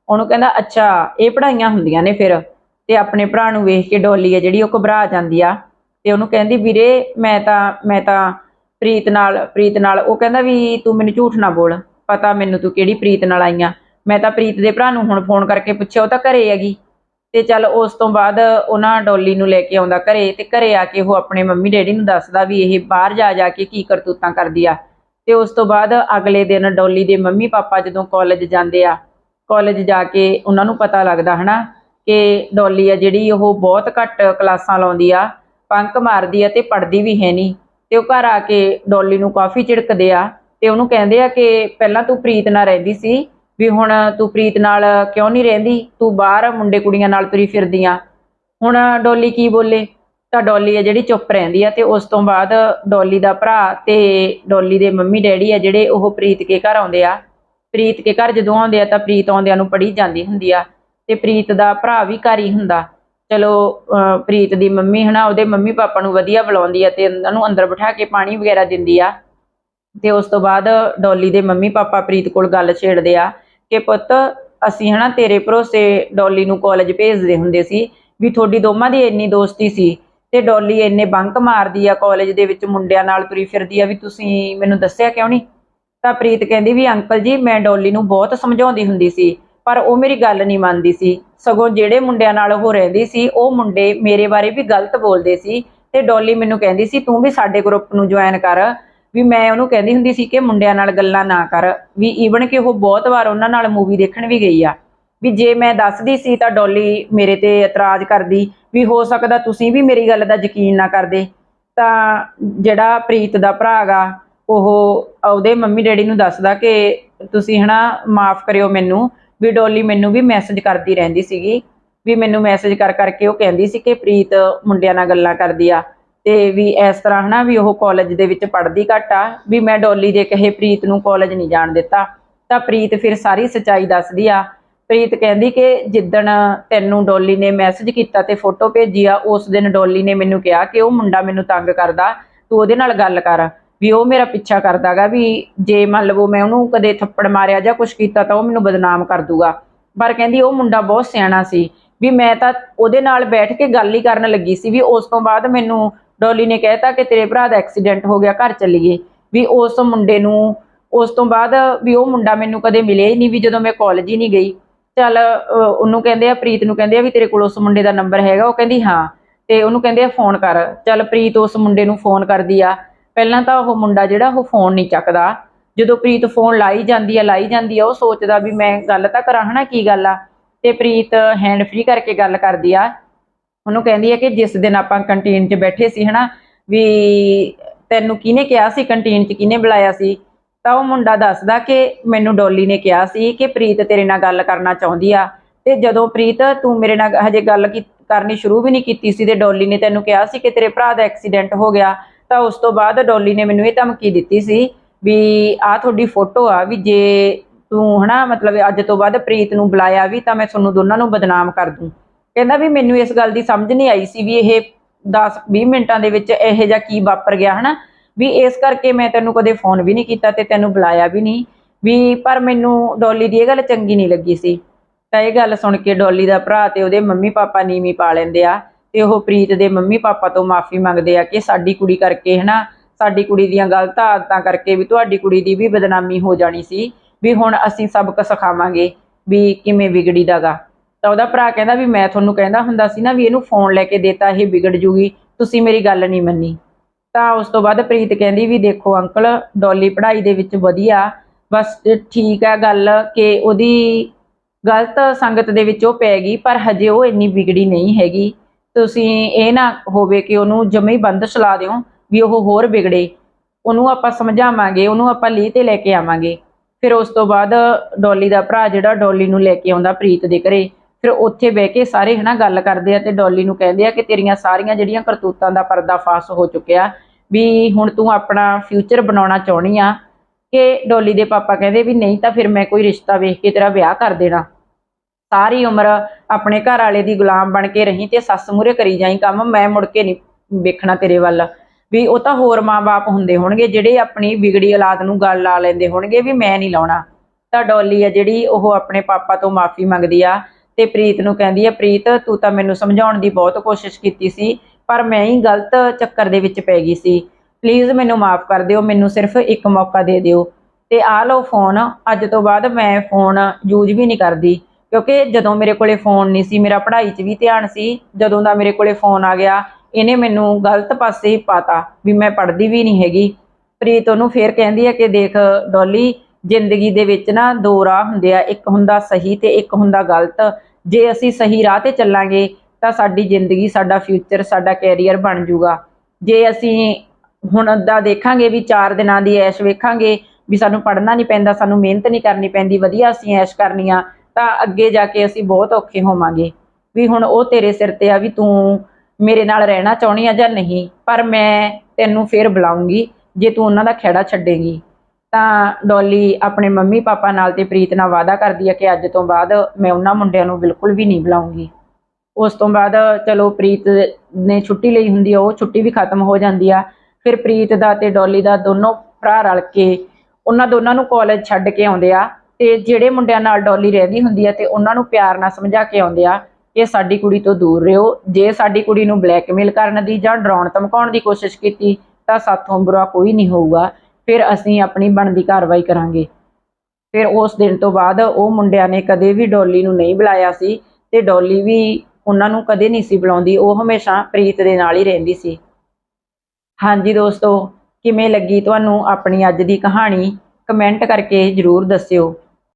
ਉਹਨੂੰ ਕਹਿੰਦਾ, ਅੱਛਾ, ਇਹ ਪੜਾਈਆਂ ਹੁੰਦੀਆਂ ਨੇ ਫਿਰ? ਤੇ ਆਪਣੇ ਭਰਾ ਨੂੰ ਵੇਖ ਕੇ ਡੋਲੀ ਆ ਜਿਹੜੀ ਉਹ ਘਬਰਾ ਜਾਂਦੀ ਆ। ਤੇ ਉਹਨੂੰ ਕਹਿੰਦੀ, ਵੀਰੇ, ਮੈਂ ਤਾਂ ਮੈਂ ਤਾਂ ਪ੍ਰੀਤ ਨਾਲ ਪ੍ਰੀਤ ਨਾਲ, ਉਹ ਕਹਿੰਦਾ ਵੀ ਤੂੰ ਮੈਨੂੰ ਝੂਠ ਨਾ ਬੋਲ। ਪਤਾ ਮੈਨੂੰ ਤੂੰ ਕਿਹੜੀ ਪ੍ਰੀਤ ਨਾਲ ਆਈਆਂ ਮੈਂ ਤਾਂ ਪ੍ਰੀਤ ਦੇ ਭਰਾ ਨੂੰ ਹੁਣ ਫੋਨ ਕਰਕੇ ਪੁੱਛਿਆ, ਉਹ ਤਾਂ ਘਰੇ ਹੈਗੀ। ਤੇ ਚੱਲ ਉਸ ਤੋਂ ਬਾਅਦ ਉਹਨਾਂ ਡੋਲੀ ਨੂੰ ਲੈ ਕੇ ਆਉਂਦਾ ਘਰੇ ਤੇ ਘਰੇ ਆ ਕੇ ਉਹ ਆਪਣੇ ਮੰਮੀ ਡੈਡੀ ਨੂੰ ਦੱਸਦਾ ਵੀ ਇਹ ਬਾਹਰ ਜਾ ਜਾ ਕੇ ਕੀ ਕਰਤੂਤਾਂ ਕਰਦੀ ਆ। ਤੇ ਉਸ ਤੋਂ ਬਾਅਦ ਅਗਲੇ ਦਿਨ ਡੋਲੀ ਦੇ ਮੰਮੀ ਪਾਪਾ ਜਦੋਂ ਕਾਲਜ ਜਾਂਦੇ ਆ ਕਾਲਜ ਜਾ ਕੇ ਉਹਨਾਂ ਨੂੰ ਪਤਾ ਲੱਗਦਾ, ਹਨਾ, ਕਿ ਡੋਲੀ ਆ ਜਿਹੜੀ ਉਹ ਬਹੁਤ ਘੱਟ ਕਲਾਸਾਂ ਲਾਉਂਦੀ ਆ ਪੰਕ ਮਾਰਦੀ ਆ ਤੇ ਪੜਦੀ ਵੀ ਹੈ ਨਹੀਂ। ਤੇ ਉਹ ਘਰ ਆ ਕੇ ਡੋਲੀ ਨੂੰ ਕਾਫੀ ਝਿੜਕਦੇ ਆ। ਤੇ ਉਹਨੂੰ ਕਹਿੰਦੇ ਆ ਕਿ ਪਹਿਲਾਂ ਤੂੰ ਪ੍ਰੀਤ ਨਾਲ ਰਹਿੰਦੀ ਸੀ, ਵੀ ਹੁਣ ਤੂੰ ਪ੍ਰੀਤ ਨਾਲ ਕਿਉਂ ਨਹੀਂ ਰਹਿੰਦੀ? ਤੂੰ ਬਾਹਰ ਮੁੰਡੇ ਕੁੜੀਆਂ ਨਾਲ ਤੁਰੀ ਫਿਰਦੀ ਆ। ਹੁਣ ਡੋਲੀ ਕੀ ਬੋਲੇ? ਤਾਂ ਡੋਲੀ ਆ ਜਿਹੜੀ ਚੁੱਪ ਰਹਿੰਦੀ ਆ ਤੇ ਉਸ ਤੋਂ ਬਾਅਦ ਡੋਲੀ ਦਾ ਭਰਾ ਤੇ ਡੋਲੀ ਦੇ ਮੰਮੀ ਡੈਡੀ ਆ ਜਿਹੜੇ ਉਹ ਪ੍ਰੀਤ ਕੇ ਘਰ ਆਉਂਦੇ ਆ। ਪ੍ਰੀਤ ਕੇ ਘਰ ਜਦੋਂ ਆਉਂਦੇ ਆ ਤਾਂ ਪ੍ਰੀਤ ਆਉਂਦਿਆਂ ਨੂੰ ਪੜੀ ਜਾਂਦੀ ਹੁੰਦੀ ਆ ਤੇ ਪ੍ਰੀਤ ਦਾ ਭਰਾ ਵੀ ਘਰ ਹੀ ਹੁੰਦਾ। ਚਲੋ, ਅਹ, ਪ੍ਰੀਤ ਦੀ ਮੰਮੀ ਹਨਾ, ਉਹਦੇ ਮੰਮੀ ਪਾਪਾ ਨੂੰ ਵਧੀਆ ਬੁਲਾਉਂਦੀ ਆ ਤੇ ਉਹਨਾਂ ਨੂੰ ਅੰਦਰ ਬਿਠਾ ਕੇ ਪਾਣੀ ਵਗੈਰਾ ਦਿੰਦੀ ਆ। ਤੇ ਉਸ ਤੋਂ ਬਾਅਦ ਡੋਲੀ ਦੇ ਮੰਮੀ ਪਾਪਾ ਪ੍ਰੀਤ ਕੋਲ ਗੱਲ ਛੇੜਦੇ ਆ ਕਿ ਪੁੱਤ, ਅਸੀਂ ਹਨਾ ਤੇਰੇ ਭਰੋਸੇ ਡੋਲੀ ਨੂੰ ਕਾਲਜ ਭੇਜਦੇ ਹੁੰਦੇ ਸੀ ਵੀ ਤੁਹਾਡੀ ਦੋਵਾਂ ਦੀ ਇੰਨੀ ਦੋਸਤੀ ਸੀ ਤੇ ਡੋਲੀ ਇੰਨੇ ਬੰਕ ਮਾਰਦੀ ਆ ਕਾਲਜ ਦੇ ਵਿੱਚ ਮੁੰਡਿਆਂ ਨਾਲ ਤੁਰੀ ਫਿਰਦੀ ਆ ਵੀ ਤੁਸੀਂ ਮੈਨੂੰ ਦੱਸਿਆ ਕਿਉਂ ਨਹੀਂ? ਤਾਂ ਪ੍ਰੀਤ ਕਹਿੰਦੀ ਵੀ ਅੰਕਲ ਜੀ, ਮੈਂ ਡੋਲੀ ਨੂੰ ਬਹੁਤ ਸਮਝਾਉਂਦੀ ਹੁੰਦੀ ਸੀ, ਪਰ ਉਹ ਮੇਰੀ ਗੱਲ ਨਹੀਂ ਮੰਨਦੀ ਸੀ। ਸਗੋਂ ਜਿਹੜੇ ਮੁੰਡਿਆਂ ਨਾਲ ਉਹ ਰਹਿੰਦੀ ਸੀ, ਉਹ ਮੁੰਡੇ ਮੇਰੇ ਬਾਰੇ ਵੀ ਗਲਤ ਬੋਲਦੇ ਸੀ ਤੇ ਡੋਲੀ ਮੈਨੂੰ ਕਹਿੰਦੀ ਸੀ, ਤੂੰ ਵੀ ਸਾਡੇ ਗਰੁੱਪ ਨੂੰ ਜੁਆਇਨ ਕਰ ਵੀ ਮੈਂ ਉਹਨੂੰ ਕਹਿੰਦੀ ਹੁੰਦੀ ਸੀ ਕਿ ਮੁੰਡਿਆਂ ਨਾਲ ਗੱਲਾਂ ਨਾ ਕਰ। ਵੀ ਈਵਨ ਕਿ ਉਹ ਬਹੁਤ ਵਾਰ ਉਹਨਾਂ ਨਾਲ ਮੂਵੀ ਦੇਖਣ ਵੀ ਗਈ ਆ। ਵੀ ਜੇ ਮੈਂ ਦੱਸਦੀ ਸੀ ਤਾਂ ਡੋਲੀ ਮੇਰੇ ਤੇ ਇਤਰਾਜ਼ ਕਰਦੀ ਵੀ ਹੋ ਸਕਦਾ ਤੁਸੀਂ ਵੀ ਮੇਰੀ ਗੱਲ ਦਾ ਯਕੀਨ ਨਾ ਕਰਦੇ। ਤਾਂ ਜਿਹੜਾ ਪ੍ਰੀਤ ਦਾ ਭਰਾ ਗਾ, ਉਹ ਉਹਦੇ ਮੰਮੀ ਡੈਡੀ ਨੂੰ ਦੱਸਦਾ ਕਿ ਤੁਸੀਂ ਹਨਾ ਮਾਫ ਕਰਿਓ ਮੈਨੂੰ। ਵੀ ਡੋਲੀ ਮੈਨੂੰ ਵੀ ਮੈਸੇਜ ਕਰਦੀ ਰਹਿੰਦੀ ਸੀਗੀ। ਵੀ ਮੈਨੂੰ ਮੈਸੇਜ ਕਰ ਕਰਕੇ ਉਹ ਕਹਿੰਦੀ ਸੀ ਕਿ ਪ੍ਰੀਤ ਮੁੰਡਿਆਂ ਨਾਲ ਗੱਲਾਂ ਕਰਦੀ ਆ। ਤੇ ਵੀ ਇਸ ਤਰ੍ਹਾਂ ਹਨਾ ਵੀ ਉਹ ਕਾਲਜ ਦੇ ਵਿੱਚ ਪੜ੍ਹਦੀ ਘੱਟ ਆ, ਵੀ ਮੈਂ ਡੋਲੀ ਦੇ ਕਹੇ ਪ੍ਰੀਤ ਨੂੰ ਕਾਲਜ ਨਹੀਂ ਜਾਣ ਦਿੱਤਾ, ਤਾਂ ਪ੍ਰੀਤ ਫਿਰ ਸਾਰੀ ਸੱਚਾਈ ਦੱਸਦੀ ਆ। ਪ੍ਰੀਤ ਕਹਿੰਦੀ ਕਿ ਜਿੱਦਣ ਤੈਨੂੰ ਡੋਲੀ ਨੇ ਮੈਸੇਜ ਕੀਤਾ ਤੇ ਫੋਟੋ ਭੇਜੀ ਆ, ਉਸ ਦਿਨ ਡੋਲੀ ਨੇ ਮੈਨੂੰ ਕਿਹਾ ਕਿ ਉਹ ਮੁੰਡਾ ਮੈਨੂੰ ਤੰਗ ਕਰਦਾ, ਤੂੰ ਉਹਦੇ ਨਾਲ ਗੱਲ ਕਰ, ਵੀ ਉਹ ਮੇਰਾ ਪਿੱਛਾ ਕਰਦਾਗਾ ਵੀ ਜੇ ਮੰਨ ਲਵੋ ਮੈਂ ਉਹਨੂੰ ਕਦੇ ਥੱਪੜ ਮਾਰਿਆ ਜਾਂ ਕੁਝ ਕੀਤਾ ਤਾਂ ਉਹ ਮੈਨੂੰ ਬਦਨਾਮ ਕਰ ਦੂਗਾ। ਪਰ ਕਹਿੰਦੀ ਉਹ ਮੁੰਡਾ ਬਹੁਤ ਸਿਆਣਾ ਸੀ, ਵੀ ਮੈਂ ਤਾਂ ਉਹਦੇ ਨਾਲ ਬੈਠ ਕੇ ਗੱਲ ਹੀ ਕਰਨ ਲੱਗੀ ਸੀ, ਵੀ ਉਸ ਤੋਂ ਬਾਅਦ ਮੈਨੂੰ ਡੋਲੀ ਨੇ ਕਹਿਤਾ ਕਿ ਤੇਰੇ ਭਰਾ ਦਾ ਐਕਸੀਡੈਂਟ ਹੋ ਗਿਆ, ਘਰ ਚੱਲੀਏ। ਵੀ ਉਸ ਮੁੰਡੇ ਨੂੰ, ਉਸ ਤੋਂ ਬਾਅਦ ਵੀ ਉਹ ਮੁੰਡਾ ਮੈਨੂੰ ਕਦੇ ਮਿਲਿਆ ਹੀ ਨਹੀਂ, ਵੀ ਜਦੋਂ ਮੈਂ ਕਾਲਜ ਹੀ ਨਹੀਂ ਗਈ। ਚੱਲ ਉਹਨੂੰ ਕਹਿੰਦੇ ਆ, ਪ੍ਰੀਤ ਨੂੰ ਕਹਿੰਦੇ ਆ ਵੀ ਤੇਰੇ ਕੋਲ ਉਸ ਮੁੰਡੇ ਦਾ ਨੰਬਰ ਹੈਗਾ, ਉਹ ਕਹਿੰਦੀ ਹਾਂ। ਤੇ ਉਹਨੂੰ ਕਹਿੰਦੇ ਆ ਫੋਨ ਕਰ। ਚੱਲ, ਪ੍ਰੀਤ ਉਸ ਮੁੰਡੇ ਨੂੰ ਫੋਨ ਕਰਦੀ ਆ। ਪਹਿਲਾਂ ਤਾਂ ਉਹ ਮੁੰਡਾ ਜਿਹੜਾ, ਉਹ ਫੋਨ ਨਹੀਂ ਚੱਕਦਾ। ਜਦੋਂ ਪ੍ਰੀਤ ਫੋਨ ਲਾਈ ਜਾਂਦੀ ਆ, ਲਾਈ ਜਾਂਦੀ ਆ, ਉਹ ਸੋਚਦਾ ਵੀ ਮੈਂ ਗੱਲ ਤਾਂ ਕਰਾਂ, ਹਨਾ, ਕੀ ਗੱਲ ਆ? ਤੇ ਪ੍ਰੀਤ ਹੈਂਡ ਫ੍ਰੀ ਕਰਕੇ ਗੱਲ ਕਰਦੀ ਆ। ਉਹਨੂੰ ਕਹਿੰਦੀ ਹੈ ਕਿ ਜਿਸ ਦਿਨ ਆਪਾਂ ਕੰਟੀਨ 'ਚ ਬੈਠੇ ਸੀ, ਹਨਾ, ਵੀ ਤੈਨੂੰ ਕਿਹਨੇ ਕਿਹਾ ਸੀ ਕੰਟੀਨ 'ਚ ਕਿਹਨੇ ਬੁਲਾਇਆ ਸੀ? ਤਾਂ ਉਹ ਮੁੰਡਾ ਦੱਸਦਾ ਕਿ ਮੈਨੂੰ ਡੋਲੀ ਨੇ ਕਿਹਾ ਸੀ ਕਿ ਪ੍ਰੀਤ ਤੇਰੇ ਨਾਲ ਗੱਲ ਕਰਨਾ ਚਾਹੁੰਦੀ ਆ। ਤੇ ਜਦੋਂ ਪ੍ਰੀਤ, ਤੂੰ ਮੇਰੇ ਨਾਲ ਹਜੇ ਗੱਲ ਕਰਨੀ ਸ਼ੁਰੂ ਵੀ ਨਹੀਂ ਕੀਤੀ ਸੀ ਤੇ ਡੋਲੀ ਨੇ ਤੈਨੂੰ ਕਿਹਾ ਸੀ ਕਿ ਤੇਰੇ ਭਰਾ ਦਾ ਐਕਸੀਡੈਂਟ ਹੋ ਗਿਆ, ਤਾਂ ਉਸ ਤੋਂ ਬਾਅਦ ਡੋਲੀ ਨੇ ਮੈਨੂੰ ਇਹ ਧਮਕੀ ਦਿੱਤੀ ਸੀ ਵੀ ਆਹ ਤੁਹਾਡੀ ਫੋਟੋ ਆ, ਵੀ ਜੇ ਤੂੰ, ਹਨਾ, ਮਤਲਬ ਅੱਜ ਤੋਂ ਬਾਅਦ ਪ੍ਰੀਤ ਨੂੰ ਬੁਲਾਇਆ ਵੀ ਤਾਂ ਮੈਂ ਤੁਹਾਨੂੰ ਦੋਨਾਂ ਨੂੰ ਬਦਨਾਮ ਕਰ ਦੂੰ। ਕਹਿੰਦਾ ਵੀ ਮੈਨੂੰ ਇਸ ਗੱਲ ਦੀ ਸਮਝ ਨਹੀਂ ਆਈ ਸੀ ਵੀ ਇਹ 10 20 ਮਿੰਟਾਂ ਦੇ ਵਿੱਚ ਇਹੋ ਜਿਹਾ ਕੀ ਵਾਪਰ ਗਿਆ, ਹਨਾ? ਵੀ ਇਸ ਕਰਕੇ ਮੈਂ ਤੈਨੂੰ ਕਦੇ ਫੋਨ ਵੀ ਨਹੀਂ ਕੀਤਾ ਤੇ ਤੈਨੂੰ ਬੁਲਾਇਆ ਵੀ ਨਹੀਂ। ਵੀ ਪਰ ਮੈਨੂੰ ਡੋਲੀ ਦੀ ਇਹ ਗੱਲ ਚੰਗੀ ਨਹੀਂ ਲੱਗੀ ਸੀ। ਤਾਂ ਇਹ ਗੱਲ ਸੁਣ ਕੇ ਡੋਲੀ ਦਾ ਭਰਾ ਤੇ ਉਹਦੇ ਮੰਮੀ ਪਾਪਾ ਨੀਵੀਂ ਪਾ ਲੈਂਦੇ ਆ ਤੇ ਉਹ ਪ੍ਰੀਤ ਦੇ ਮੰਮੀ ਪਾਪਾ ਤੋਂ ਮਾਫੀ ਮੰਗਦੇ ਆ ਕਿ ਸਾਡੀ ਕੁੜੀ ਕਰਕੇ, ਹਨਾ? ਸਾਡੀ ਕੁੜੀ ਦੀਆਂ ਗਲਤ ਆਦਤਾਂ ਕਰਕੇ ਵੀ ਤੁਹਾਡੀ ਕੁੜੀ ਦੀ ਵੀ ਬਦਨਾਮੀ ਹੋ ਜਾਣੀ ਸੀ। ਵੀ ਹੁਣ ਅਸੀਂ ਸਬਕ ਸਿਖਾਵਾਂਗੇ ਵੀ ਕਿਵੇਂ ਵਿਗੜੀ ਦਾਗਾ ਤਾਂ ਉਹਦਾ ਭਰਾ ਕਹਿੰਦਾ ਵੀ ਮੈਂ ਤੁਹਾਨੂੰ ਕਹਿੰਦਾ ਹੁੰਦਾ ਸੀ ਨਾ ਵੀ ਇਹਨੂੰ ਫੋਨ ਲੈ ਕੇ ਦੇਤਾ, ਇਹ ਵਿਗੜ ਜੂਗੀ, ਤੁਸੀਂ ਮੇਰੀ ਗੱਲ ਨਹੀਂ ਮੰਨੀ। ਤਾਂ ਉਸ ਤੋਂ ਬਾਅਦ ਪ੍ਰੀਤ ਕਹਿੰਦੀ ਵੀ ਦੇਖੋ ਅੰਕਲ, ਡੋਲੀ ਪੜ੍ਹਾਈ ਦੇ ਵਿੱਚ ਵਧੀਆ, ਬਸ ਠੀਕ ਆ ਗੱਲ ਕਿ ਉਹਦੀ ਗਲਤ ਸੰਗਤ ਦੇ ਵਿੱਚ ਉਹ ਪੈ ਗਈ, ਪਰ ਹਜੇ ਉਹ ਇੰਨੀ ਵਿਗੜੀ ਨਹੀਂ ਹੈਗੀ। ਤੁਸੀਂ ਇਹ ਨਾ ਹੋਵੇ ਕਿ ਉਹਨੂੰ ਜਮੇ ਹੀ ਬੰਦ ਛਲਾ ਦਿਓ ਵੀ ਉਹ ਹੋਰ ਵਿਗੜੇ। ਉਹਨੂੰ ਆਪਾਂ ਸਮਝਾਵਾਂਗੇ, ਉਹਨੂੰ ਆਪਾਂ ਲੀਹ ਤੇ ਲੈ ਕੇ ਆਵਾਂਗੇ। ਫਿਰ ਉਸ ਤੋਂ ਬਾਅਦ ਡੋਲੀ ਦਾ ਭਰਾ ਜਿਹੜਾ ਡੋਲੀ ਨੂੰ ਲੈ ਕੇ ਆਉਂਦਾ ਪ੍ਰੀਤ ਦੇ ਘਰੇ ਫਿਰ ਉੱਥੇ ਬਹਿ ਕੇ ਸਾਰੇ ਹਨਾ ਗੱਲ ਕਰਦੇ ਆ ਤੇ ਡੋਲੀ ਨੂੰ ਕਹਿੰਦੇ ਆ ਕਿ ਤੇਰੀਆਂ ਸਾਰੀਆਂ ਜਿਹੜੀਆਂ ਕਰਤੂਤਾਂ ਦਾ ਪਰਦਾਫਾਸ਼ ਹੋ ਚੁੱਕਿਆ ਵੀ ਹੁਣ ਤੂੰ ਆਪਣਾ ਫਿਊਚਰ ਬਣਾਉਣਾ ਚਾਹਣੀ ਆ ਕਿ ਡੋਲੀ ਦੇ ਪਾਪਾ ਕਹਿੰਦੇ ਵੀ ਨਹੀਂ ਤਾਂ ਫਿਰ ਮੈਂ ਕੋਈ ਰਿਸ਼ਤਾ ਵੇਖ ਕੇ ਤੇਰਾ ਵਿਆਹ ਕਰ ਦੇਣਾ। ਸਾਰੀ ਉਮਰ ਆਪਣੇ ਘਰ ਵਾਲੇ ਦੀ ਗੁਲਾਮ ਬਣ ਕੇ ਰਹੀ ਤੇ ਸੱਸ ਮੂਰੇ ਕਰੀ ਜਾਈ ਕੰਮ, ਮੈਂ ਮੁੜ ਕੇ ਨਹੀਂ ਵੇਖਣਾ ਤੇਰੇ ਵੱਲ। ਵੀ ਉਹ ਤਾਂ ਹੋਰ ਮਾਂ-ਬਾਪ ਹੁੰਦੇ ਹੋਣਗੇ, ਜਿਹੜੇ ਆਪਣੀ ਵਿਗੜੀ ਔਲਾਦ ਨੂੰ ਗੱਲ ਲਾ ਲੈਂਦੇ ਹੋਣਗੇ ਵੀ ਮੈਂ ਨਹੀਂ ਲਾਉਣਾ। ਤਾਂ ਡੋਲੀ ਆ ਜਿਹੜੀ ਉਹ ਆਪਣੇ ਪਾਪਾ ਤੋਂ ਮਾਫੀ ਮੰਗਦੀ ਆ ਤੇ ਪ੍ਰੀਤ ਨੂੰ ਕਹਿੰਦੀ ਆ, ਪ੍ਰੀਤ, ਤੂੰ ਤਾਂ ਮੈਨੂੰ ਸਮਝਾਉਣ ਦੀ ਬਹੁਤ ਕੋਸ਼ਿਸ਼ ਕੀਤੀ ਸੀ, ਪਰ ਮੈਂ ਹੀ ਗਲਤ ਚੱਕਰ ਦੇ ਵਿੱਚ ਪੈ ਗਈ ਸੀ। ਪਲੀਜ਼ ਮੈਨੂੰ ਮਾਫ ਕਰ ਦਿਓ, ਮੈਨੂੰ ਸਿਰਫ ਇੱਕ ਮੌਕਾ ਦੇ ਦਿਓ। ਤੇ ਆ ਲਓ ਫੋਨ ਅੱਜ ਤੋਂ ਬਾਅਦ ਮੈਂ ਫੋਨ ਯੂਜ਼ ਵੀ ਨਹੀਂ ਕਰਦੀ, ਕਿਉਂਕਿ ਜਦੋਂ ਮੇਰੇ ਕੋਲੇ ਫੋਨ ਨਹੀਂ ਸੀ, ਮੇਰਾ ਪੜ੍ਹਾਈ 'ਚ ਵੀ ਧਿਆਨ ਸੀ, ਜਦੋਂ ਦਾ ਮੇਰੇ ਕੋਲੇ ਫੋਨ ਆ ਗਿਆ, ਇਹਨੇ ਮੈਨੂੰ ਗਲਤ ਪਾਸੇ ਹੀ ਪਾਤਾ ਵੀ ਮੈਂ ਪੜ੍ਹਦੀ ਵੀ ਨਹੀਂ ਹੈਗੀ। ਪ੍ਰੀਤ ਉਹਨੂੰ ਫੇਰ ਕਹਿੰਦੀ ਹੈ ਕਿ ਦੇਖ ਡੋਲੀ ਜ਼ਿੰਦਗੀ ਦੇ ਵਿੱਚ ਨਾ ਦੋ ਰਾਹ ਹੁੰਦੇ ਆ, ਇੱਕ ਹੁੰਦਾ ਸਹੀ ਤੇ ਇੱਕ ਹੁੰਦਾ ਗਲਤ। ਜੇ ਅਸੀਂ ਸਹੀ ਰਾਹ ਤੇ ਚੱਲਾਂਗੇ, ਤਾਂ ਸਾਡੀ ਜ਼ਿੰਦਗੀ, ਸਾਡਾ ਫਿਊਚਰ ਸਾਡਾ ਕੈਰੀਅਰ ਬਣ ਜਾਊਗਾ ਜੇ ਅਸੀਂ ਹੁਣ ਦਾ ਦੇਖਾਂਗੇ ਵੀ 4 ਦਿਨਾਂ ਦੀ ਐਸ਼ ਵੇਖਾਂਗੇ ਵੀ ਸਾਨੂੰ ਪੜ੍ਹਨਾ ਨਹੀਂ ਪੈਂਦਾ, ਸਾਨੂੰ ਮਿਹਨਤ ਨਹੀਂ ਕਰਨੀ ਪੈਂਦੀ, ਵਧੀਆ ਅਸੀਂ ਐਸ਼ ਕਰਨੀ ਆ ਤਾਂ ਅੱਗੇ ਜਾ ਕੇ ਅਸੀਂ ਬਹੁਤ ਔਖੇ ਹੋਵਾਂਗੇ। ਵੀ ਹੁਣ ਉਹ ਤੇਰੇ ਸਿਰ ਤੇ ਆ ਵੀ ਤੂੰ ਮੇਰੇ ਨਾਲ ਰਹਿਣਾ ਚਾਹੁੰਦੀ ਆ ਜਾਂ ਨਹੀਂ, ਪਰ ਮੈਂ ਤੈਨੂੰ ਫੇਰ ਬੁਲਾਉਂਗੀ, ਜੇ ਤੂੰ ਉਹਨਾਂ ਦਾ ਖਹਿੜਾ ਛੱਡੇਂਗੀ। ਤਾਂ ਡੋਲੀ ਆਪਣੇ ਮੰਮੀ ਪਾਪਾ ਨਾਲ ਤੇ ਪ੍ਰੀਤ ਨਾਲ ਵਾਅਦਾ ਕਰਦੀ ਹੈ ਕਿ ਅੱਜ ਤੋਂ ਬਾਅਦ ਮੈਂ ਉਹਨਾਂ ਮੁੰਡਿਆਂ ਨੂੰ ਬਿਲਕੁਲ ਵੀ ਨਹੀਂ ਬੁਲਾਉਂਗੀ। ਉਸ ਤੋਂ ਬਾਅਦ ਚਲੋ ਪ੍ਰੀਤ ਨੇ ਛੁੱਟੀ ਲਈ ਹੁੰਦੀ ਆ, ਉਹ ਛੁੱਟੀ ਵੀ ਖਤਮ ਹੋ ਜਾਂਦੀ ਆ। ਫਿਰ ਪ੍ਰੀਤ ਦਾ ਤੇ ਡੋਲੀ ਦਾ ਦੋਨੋਂ ਭਰਾ ਰਲ ਕੇ ਉਹਨਾਂ ਦੋਨਾਂ ਨੂੰ ਕਾਲਜ ਛੱਡ ਕੇ ਆਉਂਦੇ ਆ ਤੇ ਜਿਹੜੇ ਮੁੰਡਿਆਂ ਨਾਲ ਡੋਲੀ ਰਹਿੰਦੀ ਹੁੰਦੀ ਆ ਤੇ ਉਹਨਾਂ ਨੂੰ ਪਿਆਰ ਨਾਲ ਸਮਝਾ ਕੇ ਆਉਂਦੇ ਆ ਕਿ ਸਾਡੀ ਕੁੜੀ ਤੋਂ ਦੂਰ ਰਹੋ। ਜੇ ਸਾਡੀ ਕੁੜੀ ਨੂੰ ਬਲੈਕਮੇਲ ਕਰਨ ਦੀ ਜਾਂ ਡਰਾਉਣ ਧਮਕਾਉਣ ਦੀ ਕੋਸ਼ਿਸ਼ ਕੀਤੀ ਤਾਂ ਸਾਥੋਂ ਬੁਰਾ ਕੋਈ ਨਹੀਂ ਹੋਊਗਾ। ਫਿਰ ਅਸੀਂ ਆਪਣੀ ਬਣਦੀ ਕਾਰਵਾਈ ਕਰਾਂਗੇ। ਫਿਰ ਉਸ ਦਿਨ ਤੋਂ ਬਾਅਦ ਉਹ ਮੁੰਡਿਆਂ ਨੇ ਕਦੇ ਵੀ ਡੋਲੀ ਨੂੰ ਨਹੀਂ ਬੁਲਾਇਆ ਸੀ ਤੇ ਡੋਲੀ ਵੀ ਉਹਨਾਂ ਨੂੰ ਕਦੇ ਨਹੀਂ ਸੀ ਬੁਲਾਉਂਦੀ, ਉਹ ਹਮੇਸ਼ਾ ਪ੍ਰੀਤ ਦੇ ਨਾਲ ਹੀ ਰਹਿੰਦੀ ਸੀ। ਹਾਂਜੀ ਦੋਸਤੋ, ਕਿਵੇਂ ਲੱਗੀ ਤੁਹਾਨੂੰ ਆਪਣੀ ਅੱਜ ਦੀ ਕਹਾਣੀ? ਕਮੈਂਟ ਕਰਕੇ ਜਰੂਰ ਦੱਸਿਓ।